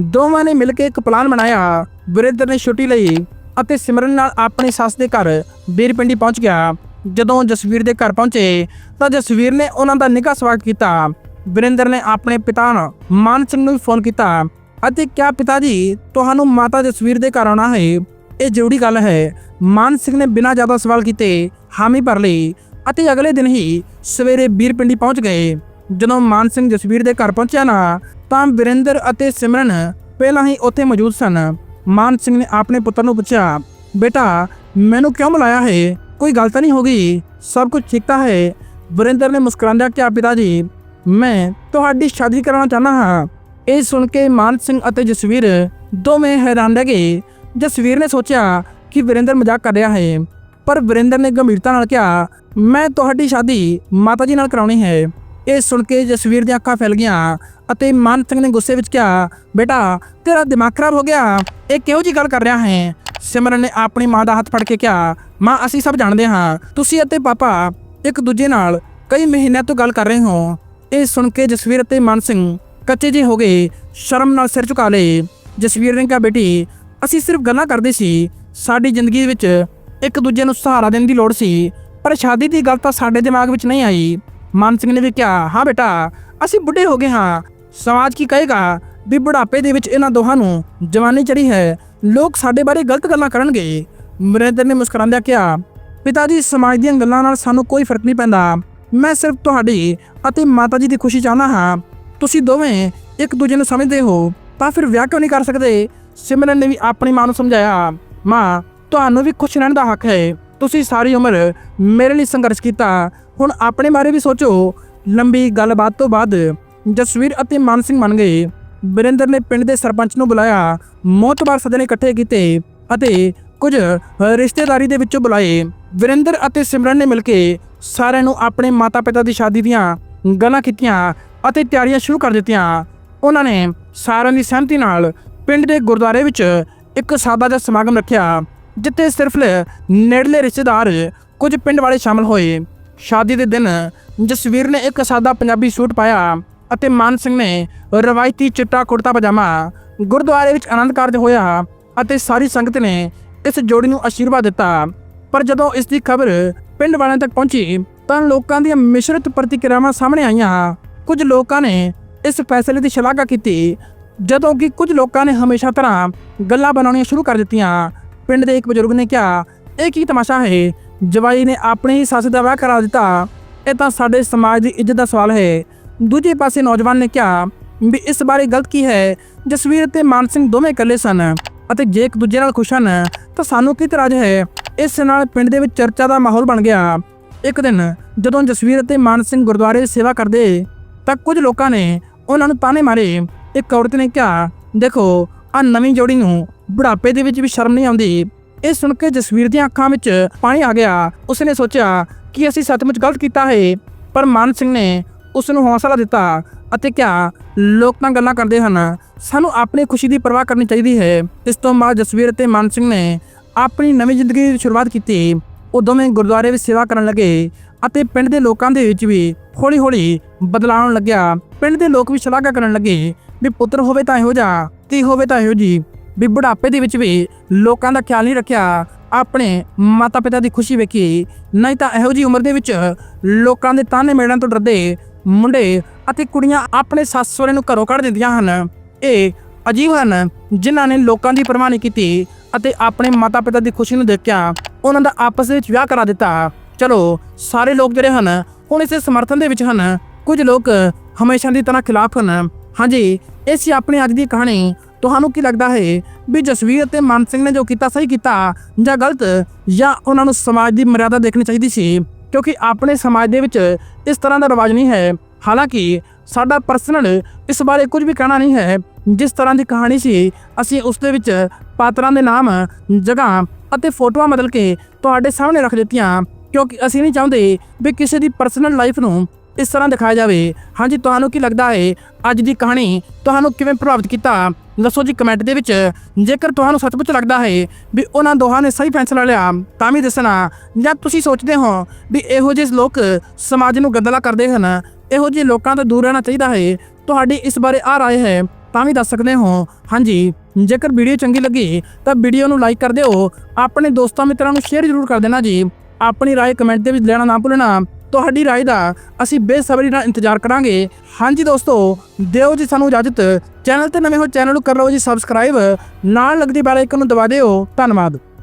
ਦੋਵਾਂ ਨੇ ਮਿਲ ਕੇ ਇੱਕ ਪਲਾਨ ਬਣਾਇਆ। ਵਰਿੰਦਰ ਨੇ ਛੁੱਟੀ ਲਈ ਅਤੇ ਸਿਮਰਨ ਨਾਲ ਆਪਣੀ ਸੱਸ ਦੇ ਘਰ ਬੀਰਪਿੰਡੀ ਪਹੁੰਚ ਗਿਆ। ਜਦੋਂ ਜਸਵੀਰ ਦੇ ਘਰ ਪਹੁੰਚੇ ਤਾਂ ਜਸਵੀਰ ਨੇ ਉਹਨਾਂ ਦਾ ਨਿੱਘਾ ਸਵਾਗਤ ਕੀਤਾ। ਵਰਿੰਦਰ ਨੇ ਆਪਣੇ ਪਿਤਾ ਨੂੰ ਮਾਨ ਸਿੰਘ ਨੂੰ ਵੀ ਫੋਨ ਕੀਤਾ ਅਤੇ ਕਿਹਾ ਪਿਤਾ ਜੀ ਤੁਹਾਨੂੰ ਮਾਤਾ ਜਸਵੀਰ ਦੇ ਘਰ ਆਉਣਾ ਹੈ। ਇਹ ਜ਼ਰੂਰੀ ਗੱਲ ਹੈ। ਮਾਨ ਸਿੰਘ ਨੇ ਬਿਨਾਂ ਜ਼ਿਆਦਾ ਸਵਾਲ ਕੀਤੇ ਹਾਮੀ ਭਰ ਲਈ। ਅਤੇ ਅਗਲੇ ਦਿਨ ਹੀ ਸਵੇਰੇ ਬੀਰਪਿੰਡੀ ਪਹੁੰਚ ਗਏ। ਜਦੋਂ ਮਾਨ ਸਿੰਘ ਜਸਵੀਰ ਦੇ ਘਰ ਪਹੁੰਚਿਆ ਨਾ, ਤਾਂ ਵਰਿੰਦਰ ਅਤੇ ਸਿਮਰਨ ਪਹਿਲਾਂ ਹੀ ਉੱਥੇ ਮੌਜੂਦ ਸਨ। ਮਾਨ ਸਿੰਘ ਨੇ ਆਪਣੇ ਪੁੱਤਰ ਨੂੰ ਪੁੱਛਿਆ, ਬੇਟਾ, ਮੈਨੂੰ ਕਿਉਂ ਬੁਲਾਇਆ ਹੈ? ਕੋਈ ਗੱਲ ਤਾਂ ਨਹੀਂ ਹੋ ਗਈ? ਸਭ ਕੁਝ ਠੀਕ ਤਾਂ ਹੈ? ਵਰਿੰਦਰ ਨੇ ਮੁਸਕਰਾਉਂਦਿਆਂ ਕਿਹਾ, ਪਿਤਾ ਜੀ, ਮੈਂ ਤੁਹਾਡੀ ਸ਼ਾਦੀ ਕਰਾਉਣਾ ਚਾਹੁੰਦਾ ਹਾਂ। ਇਹ ਸੁਣ ਕੇ ਮਾਨ ਸਿੰਘ ਅਤੇ ਜਸਵੀਰ ਦੋਵੇਂ ਹੈਰਾਨ ਰਹਿ ਗਏ। ਜਸਵੀਰ ਨੇ ਸੋਚਿਆ ਕਿ ਵਰਿੰਦਰ ਮਜ਼ਾਕ ਕਰ ਰਿਹਾ ਹੈ। ਪਰ ਵਰਿੰਦਰ ਨੇ ਗੰਭੀਰਤਾ ਨਾਲ ਕਿਹਾ, ਮੈਂ ਤੁਹਾਡੀ ਸ਼ਾਦੀ ਮਾਤਾ ਜੀ ਨਾਲ ਕਰਾਉਣੀ ਹੈ। ਇਹ ਸੁਣ ਕੇ ਜਸਵੀਰ ਦੀਆਂ ਅੱਖਾਂ ਫੈਲ ਗਈਆਂ ਅਤੇ ਮਾਨ ਸਿੰਘ ਨੇ ਗੁੱਸੇ ਵਿੱਚ ਕਿਹਾ, ਬੇਟਾ, ਤੇਰਾ ਦਿਮਾਗ ਖਰਾਬ ਹੋ ਗਿਆ। ਇਹ ਕਿਹੋ ਜੀ ਗੱਲ ਕਰ ਰਿਹਾ ਹੈ? ਸਿਮਰਨ ਨੇ ਆਪਣੀ ਮਾਂ ਦਾ ਹੱਥ ਫੜ ਕੇ ਕਿਹਾ, ਮਾਂ, ਅਸੀਂ ਸਭ ਜਾਣਦੇ ਹਾਂ। ਤੁਸੀਂ ਅਤੇ ਪਾਪਾ ਇੱਕ ਦੂਜੇ ਨਾਲ ਕਈ ਮਹੀਨਿਆਂ ਤੋਂ ਗੱਲ ਕਰ ਰਹੇ ਹੋ। ਇਹ ਸੁਣ ਕੇ ਜਸਵੀਰ ਅਤੇ ਮਾਨ ਸਿੰਘ ਕੱਚੇ ਜਿਹੇ ਹੋ ਗਏ, ਸ਼ਰਮ ਨਾਲ ਸਿਰ ਝੁਕਾ ਲਏ। ਜਸਵੀਰ ਨੇ ਕਿਹਾ, ਬੇਟੀ, ਅਸੀਂ ਸਿਰਫ ਗੱਲਾਂ ਕਰਦੇ ਸੀ। ਸਾਡੀ ਜ਼ਿੰਦਗੀ ਵਿੱਚ ਇੱਕ ਦੂਜੇ ਨੂੰ ਸਹਾਰਾ ਦੇਣ ਦੀ ਲੋੜ ਸੀ, ਪਰ ਸ਼ਾਦੀ ਦੀ ਗੱਲ ਤਾਂ ਸਾਡੇ ਦਿਮਾਗ ਵਿੱਚ ਨਹੀਂ ਆਈ। ਮਾਨ ਸਿੰਘ ਨੇ ਵੀ ਕਿਹਾ, ਹਾਂ ਬੇਟਾ, ਅਸੀਂ ਬੁੱਢੇ ਹੋ ਗਏ ਹਾਂ। ਸਮਾਜ ਕੀ ਕਹੇਗਾ ਵੀ ਬੁਢਾਪੇ ਦੇ ਵਿੱਚ ਇਹਨਾਂ ਦੋਹਾਂ ਨੂੰ ਜਵਾਨੀ ਚੜੀ ਹੈ। ਲੋਕ ਸਾਡੇ ਬਾਰੇ ਗਲਤ ਗੱਲਾਂ ਕਰਨਗੇ। ਮਰਿੰਦਰ ਨੇ ਮੁਸਕਰਾਉਂਦਿਆਂ ਕਿਹਾ ਪਿਤਾ ਜੀ ਸਮਾਜ ਦੀਆਂ ਗੱਲਾਂ ਨਾਲ ਸਾਨੂੰ ਕੋਈ ਫ਼ਰਕ ਨਹੀਂ ਪੈਂਦਾ। ਮੈਂ ਸਿਰਫ ਤੁਹਾਡੀ ਅਤੇ ਮਾਤਾ ਜੀ ਦੀ ਖੁਸ਼ੀ ਚਾਹੁੰਦਾ ਹਾਂ। ਤੁਸੀਂ ਦੋਵੇਂ ਇੱਕ ਦੂਜੇ ਨੂੰ ਸਮਝਦੇ ਹੋ, ਤਾਂ ਫਿਰ ਵਿਆਹ ਕਿਉਂ ਨਹੀਂ ਕਰ ਸਕਦੇ? ਸਿਮਰਨ ਨੇ ਵੀ ਆਪਣੀ ਮਾਂ ਨੂੰ ਸਮਝਾਇਆ, ਮਾਂ ਤੁਹਾਨੂੰ ਵੀ ਖੁਸ਼ ਰਹਿਣ ਦਾ ਹੱਕ ਹੈ। ਤੁਸੀਂ ਸਾਰੀ ਉਮਰ ਮੇਰੇ ਲਈ ਸੰਘਰਸ਼ ਕੀਤਾ। ਹੁਣ ਆਪਣੇ ਬਾਰੇ ਵੀ ਸੋਚੋ। ਲੰਬੀ ਗੱਲਬਾਤ ਤੋਂ ਬਾਅਦ ਜਸਵੀਰ ਅਤੇ ਮਾਨ ਸਿੰਘ ਮੰਨ ਗਏ। ਵਰਿੰਦਰ ਨੇ ਪਿੰਡ ਦੇ ਸਰਪੰਚ ਨੂੰ ਬੁਲਾਇਆ। ਮੋਤਬਾਰ ਸੱਜਣੇ ਇਕੱਠੇ ਕੀਤੇ ਅਤੇ ਕੁਝ ਰਿਸ਼ਤੇਦਾਰੀ ਦੇ ਵਿੱਚੋਂ ਬੁਲਾਏ। ਵਰਿੰਦਰ ਅਤੇ ਸਿਮਰਨ ਨੇ ਮਿਲ ਕੇ ਸਾਰਿਆਂ ਨੂੰ ਆਪਣੇ ਮਾਤਾ-ਪਿਤਾ ਦੀ ਸ਼ਾਦੀ ਦੀਆਂ ਗੱਲਾਂ ਕੀਤੀਆਂ ਅਤੇ ਤਿਆਰੀਆਂ ਸ਼ੁਰੂ ਕਰ ਦਿੱਤੀਆਂ। ਉਹਨਾਂ ਨੇ ਸਾਰਿਆਂ ਦੀ ਸਹਿਮਤੀ ਨਾਲ ਪਿੰਡ ਦੇ ਗੁਰਦੁਆਰੇ ਵਿੱਚ ਇੱਕ ਸਾਦਾ ਜਿਹਾ ਸਮਾਗਮ ਰੱਖਿਆ। ਜਿੱਥੇ ਸਿਰਫ ਨੇੜਲੇ ਰਿਸ਼ਤੇਦਾਰ ਕੁਝ ਪਿੰਡ ਵਾਲੇ ਸ਼ਾਮਲ ਹੋਏ। ਸ਼ਾਦੀ ਦੇ ਦਿਨ ਜਸਵੀਰ ਨੇ ਇੱਕ ਸਾਦਾ ਪੰਜਾਬੀ ਸੂਟ ਪਾਇਆ ਅਤੇ ਮਾਨ ਸਿੰਘ ਨੇ ਰਵਾਇਤੀ ਚਿੱਟਾ ਕੁੜਤਾ ਪਜਾਮਾ ਗੁਰਦੁਆਰੇ ਵਿੱਚ ਆਨੰਦ ਕਾਰਜ ਹੋਇਆ ਅਤੇ ਸਾਰੀ ਸੰਗਤ ਨੇ ਇਸ ਜੋੜੀ ਨੂੰ ਆਸ਼ੀਰਵਾਦ ਦਿੱਤਾ। ਪਰ ਜਦੋਂ ਇਸ ਦੀ ਖਬਰ ਪਿੰਡ ਵਾਲਿਆਂ ਤੱਕ ਪਹੁੰਚੀ, ਤਾਂ ਲੋਕਾਂ ਦੀਆਂ ਮਿਸ਼ਰਤ ਪ੍ਰਤੀਕਿਰਿਆਵਾਂ ਸਾਹਮਣੇ ਆਈਆਂ। ਕੁਝ ਲੋਕਾਂ ਨੇ ਇਸ ਫੈਸਲੇ ਦੀ ਸ਼ਲਾਘਾ ਕੀਤੀ, ਜਦੋਂ ਕਿ ਕੁਝ ਲੋਕਾਂ ਨੇ ਹਮੇਸ਼ਾ ਤਰ੍ਹਾਂ ਗੱਲਾਂ ਬਣਾਉਣੀਆਂ ਸ਼ੁਰੂ ਕਰ ਦਿੱਤੀਆਂ। ਪਿੰਡ ਦੇ ਇੱਕ ਬਜ਼ੁਰਗ ਨੇ ਕਿਹਾ, ਇਹ ਕੀ ਤਮਾਸ਼ਾ ਹੈ? ਜਵਾਈ ਨੇ ਆਪਣੀ ਹੀ ਸੱਸ ਦਾ ਵਿਆਹ ਕਰਾ ਦਿੱਤਾ। ਇਹ ਤਾਂ ਸਾਡੇ ਸਮਾਜ ਦੀ ਇੱਜ਼ਤ ਦਾ ਸਵਾਲ ਹੈ। ਦੂਜੇ ਪਾਸੇ ਨੌਜਵਾਨ ਨੇ ਕਿਹਾ, ਵੀ ਇਸ ਬਾਰੇ ਗਲਤ ਕੀ ਹੈ? ਜਸਵੀਰ ਤੇ ਮਾਨ ਸਿੰਘ ਦੋਵੇਂ ਇਕੱਲੇ ਸਨ ਅਤੇ ਜੇ ਇੱਕ ਦੂਜੇ ਨਾਲ ਖੁਸ਼ ਹਨ, ਤਾਂ ਸਾਨੂੰ ਕੀ ਤਰਾਜ ਹੈ? ਇਸ ਨਾਲ ਪਿੰਡ ਦੇ ਵਿੱਚ ਚਰਚਾ ਦਾ ਮਾਹੌਲ ਬਣ ਗਿਆ। ਇੱਕ ਦਿਨ ਜਦੋਂ ਜਸਵੀਰ ਅਤੇ ਮਾਨ ਸਿੰਘ ਗੁਰਦੁਆਰੇ ਸੇਵਾ ਕਰਦੇ, ਤਾਂ ਕੁਝ ਲੋਕਾਂ ਨੇ ਉਹਨਾਂ ਨੂੰ ਤਾਨੇ ਮਾਰੇ। ਇੱਕ ਔਰਤ ਨੇ ਕਿਹਾ, ਦੇਖੋ ਆ ਨਵੀਂ ਜੋੜੀ ਨੂੰ ਬੁਢਾਪੇ ਦੇ ਵਿੱਚ ਵੀ ਸ਼ਰਮ ਨਹੀਂ ਆਉਂਦੀ। ਇਹ ਸੁਣ ਕੇ ਜਸਵੀਰ ਦੀਆਂ ਅੱਖਾਂ ਵਿੱਚ ਪਾਣੀ ਆ ਗਿਆ। ਉਸਨੇ ਸੋਚਿਆ ਕਿ ਅਸੀਂ ਸੱਚਮੁੱਚ ਗਲਤ ਕੀਤਾ ਹੈ, ਪਰ ਮਾਨ ਸਿੰਘ ਨੇ ਉਸ ਨੂੰ ਹੌਸਲਾ ਦਿੱਤਾ ਅਤੇ ਕਿਹਾ, ਲੋਕ ਤਾਂ ਗੱਲਾਂ ਕਰਦੇ ਹਨ, ਸਾਨੂੰ ਆਪਣੀ ਖੁਸ਼ੀ ਦੀ ਪਰਵਾਹ ਕਰਨੀ ਚਾਹੀਦੀ ਹੈ। ਇਸ ਤੋਂ ਬਾਅਦ ਜਸਵੀਰ ਅਤੇ ਮਾਨ ਸਿੰਘ ਨੇ ਆਪਣੀ ਨਵੀਂ ਜ਼ਿੰਦਗੀ ਦੀ ਸ਼ੁਰੂਆਤ ਕੀਤੀ। ਉਹ ਦੋਵੇਂ ਗੁਰਦੁਆਰੇ ਵਿੱਚ ਸੇਵਾ ਕਰਨ ਲੱਗੇ ਅਤੇ ਪਿੰਡ ਦੇ ਲੋਕਾਂ ਦੇ ਵਿੱਚ ਵੀ ਹੌਲੀ-ਹੌਲੀ ਬਦਲਾਉਣ ਲੱਗਿਆ। ਪਿੰਡ ਦੇ ਲੋਕ ਵੀ ਸ਼ਲਾਘਾ ਕਰਨ ਲੱਗੇ। ਵੀ ਪੁੱਤਰ ਹੋਵੇ ਤਾਂ ਇਹੋ ਜਿਹਾ, ਧੀ ਹੋਵੇ ਤਾਂ ਇਹੋ ਜੀ। ਵੀ ਬੁਢਾਪੇ ਦੇ ਵਿੱਚ ਵੀ ਲੋਕਾਂ ਦਾ ਖਿਆਲ ਨਹੀਂ ਰੱਖਿਆ, ਆਪਣੇ ਮਾਤਾ-ਪਿਤਾ ਦੀ ਖੁਸ਼ੀ ਵੇਖੀ। ਨਹੀਂ ਤਾਂ ਇਹੋ ਜੀ ਉਮਰ ਦੇ ਵਿੱਚ ਲੋਕਾਂ ਦੇ ਤਾਨੇ ਮੇੜਾਂ ਤੋਂ ਡਰਦੇ ਮੁੰਡੇ ਅਤੇ ਕੁੜੀਆਂ ਆਪਣੇ ਸੱਸ ਸਹੁਰੇ ਨੂੰ ਘਰੋਂ ਕੱਢ ਦਿੰਦੀਆਂ ਹਨ। ਇਹ ਅਜੀਬ ਹਨ, ਜਿਨ੍ਹਾਂ ਨੇ ਲੋਕਾਂ ਦੀ ਪਰਵਾਹ ਨਹੀਂ ਕੀਤੀ ਅਤੇ ਆਪਣੇ ਮਾਤਾ-ਪਿਤਾ ਦੀ ਖੁਸ਼ੀ ਨੂੰ ਦੇਖਿਆ, ਉਹਨਾਂ ਦਾ ਆਪਸ ਵਿੱਚ ਵਿਆਹ ਕਰਾ ਦਿੱਤਾ। ਚਲੋ, ਸਾਰੇ ਲੋਕ ਜਿਹੜੇ ਹਨ, ਹੁਣ ਇਸੇ ਸਮਰਥਨ ਦੇ ਵਿੱਚ ਹਨ। ਕੁਝ ਲੋਕ ਹਮੇਸ਼ਾ ਦੀ ਤਰ੍ਹਾਂ ਖਿਲਾਫ ਹਨ। ਹਾਂਜੀ ਇਹ ਸੀ ਆਪਣੀ ਅੱਜ ਦੀ ਕਹਾਣੀ। ਤੁਹਾਨੂੰ ਕੀ ਲੱਗਦਾ ਹੈ ਵੀ ਜਸਵੀਰ ਅਤੇ ਮਾਨ ਸਿੰਘ ਨੇ ਜੋ ਕੀਤਾ, ਸਹੀ ਕੀਤਾ ਜਾਂ ਗਲਤ ਜਾਂ ਉਹਨਾਂ ਨੂੰ ਸਮਾਜ ਦੀ ਮਰਿਆਦਾ ਦੇਖਣੀ ਚਾਹੀਦੀ ਸੀ? ਕਿਉਂਕਿ ਆਪਣੇ ਸਮਾਜ ਦੇ ਵਿੱਚ ਇਸ ਤਰ੍ਹਾਂ ਦਾ ਰਿਵਾਜ ਨਹੀਂ ਹੈ। ਹਾਲਾਂਕਿ ਸਾਡਾ ਪਰਸਨਲ ਇਸ ਬਾਰੇ ਕੁਝ ਵੀ ਕਹਿਣਾ ਨਹੀਂ ਹੈ। ਜਿਸ ਤਰ੍ਹਾਂ ਦੀ ਕਹਾਣੀ ਸੀ, ਅਸੀਂ ਉਸ ਦੇ ਵਿੱਚ ਪਾਤਰਾਂ ਦੇ ਨਾਮ, ਜਗ੍ਹਾ ਅਤੇ ਫੋਟੋਆਂ ਬਦਲ ਕੇ ਤੁਹਾਡੇ ਸਾਹਮਣੇ ਰੱਖ ਦਿੱਤੀਆਂ। ਕਿਉਂਕਿ ਅਸੀਂ ਨਹੀਂ ਚਾਹੁੰਦੇ ਵੀ ਕਿਸੇ ਦੀ ਪਰਸਨਲ ਲਾਈਫ ਨੂੰ ਇਸ ਤਰ੍ਹਾਂ ਦਿਖਾਇਆ ਜਾਵੇ। ਹਾਂਜੀ, ਤੁਹਾਨੂੰ ਕੀ ਲੱਗਦਾ ਹੈ, ਅੱਜ ਦੀ ਕਹਾਣੀ ਤੁਹਾਨੂੰ ਕਿਵੇਂ ਪ੍ਰਭਾਵਿਤ ਕੀਤਾ? ਦੱਸੋ ਜੀ ਕਮੈਂਟ ਦੇ ਵਿੱਚ। ਜੇਕਰ ਤੁਹਾਨੂੰ ਸੱਚਮੁੱਚ ਲੱਗਦਾ ਹੈ ਵੀ ਉਹਨਾਂ ਦੋਹਾਂ ਨੇ ਸਹੀ ਫੈਸਲਾ ਲਿਆ, ਤਾਂ ਵੀ ਦੱਸਣਾ। ਜਾਂ ਤੁਸੀਂ ਸੋਚਦੇ ਹੋ ਵੀ ਇਹੋ ਜਿਹੇ ਲੋਕ ਸਮਾਜ ਨੂੰ ਗੰਦਲਾ ਕਰਦੇ ਹਨ, ਇਹੋ ਜਿਹੇ ਲੋਕਾਂ ਤੋਂ ਦੂਰ ਰਹਿਣਾ ਚਾਹੀਦਾ ਹੈ, ਤੁਹਾਡੀ ਇਸ ਬਾਰੇ ਆ ਰਾਏ ਹੈ, ਤਾਂ ਵੀ ਦੱਸ ਸਕਦੇ ਹੋ। ਹਾਂਜੀ, ਜੇਕਰ ਵੀਡੀਓ ਚੰਗੀ ਲੱਗੀ, ਤਾਂ ਵੀਡੀਓ ਨੂੰ ਲਾਈਕ ਕਰ ਦਿਓ। ਆਪਣੇ ਦੋਸਤਾਂ ਮਿੱਤਰਾਂ ਨੂੰ ਸ਼ੇਅਰ ਜ਼ਰੂਰ ਕਰ ਦੇਣਾ ਜੀ। ਆਪਣੀ ਰਾਏ ਕਮੈਂਟ ਦੇ ਵਿੱਚ ਲੈਣਾ ਨਾ ਭੁੱਲਣਾ। ਤੁਹਾਡੀ ਰਾਏ ਦਾ ਅਸੀਂ ਬੇਸਬਰੀ ਨਾਲ ਇੰਤਜ਼ਾਰ ਕਰਾਂਗੇ। ਹਾਂਜੀ ਦੋਸਤੋ, ਦਿਓ ਜੀ ਸਾਨੂੰ ਇਜਾਜ਼ਤ। ਚੈਨਲ ਤੇ ਨਵੇਂ ਹੋ ਚੈਨਲ ਨੂੰ ਕਰ ਲਓ ਜੀ ਸਬਸਕ੍ਰਾਈਬ ਨਾਲ ਲੱਗਦੀ ਬੈਲ ਆਈਕਨ ਨੂੰ ਦਬਾ ਦਿਓ। ਧੰਨਵਾਦ।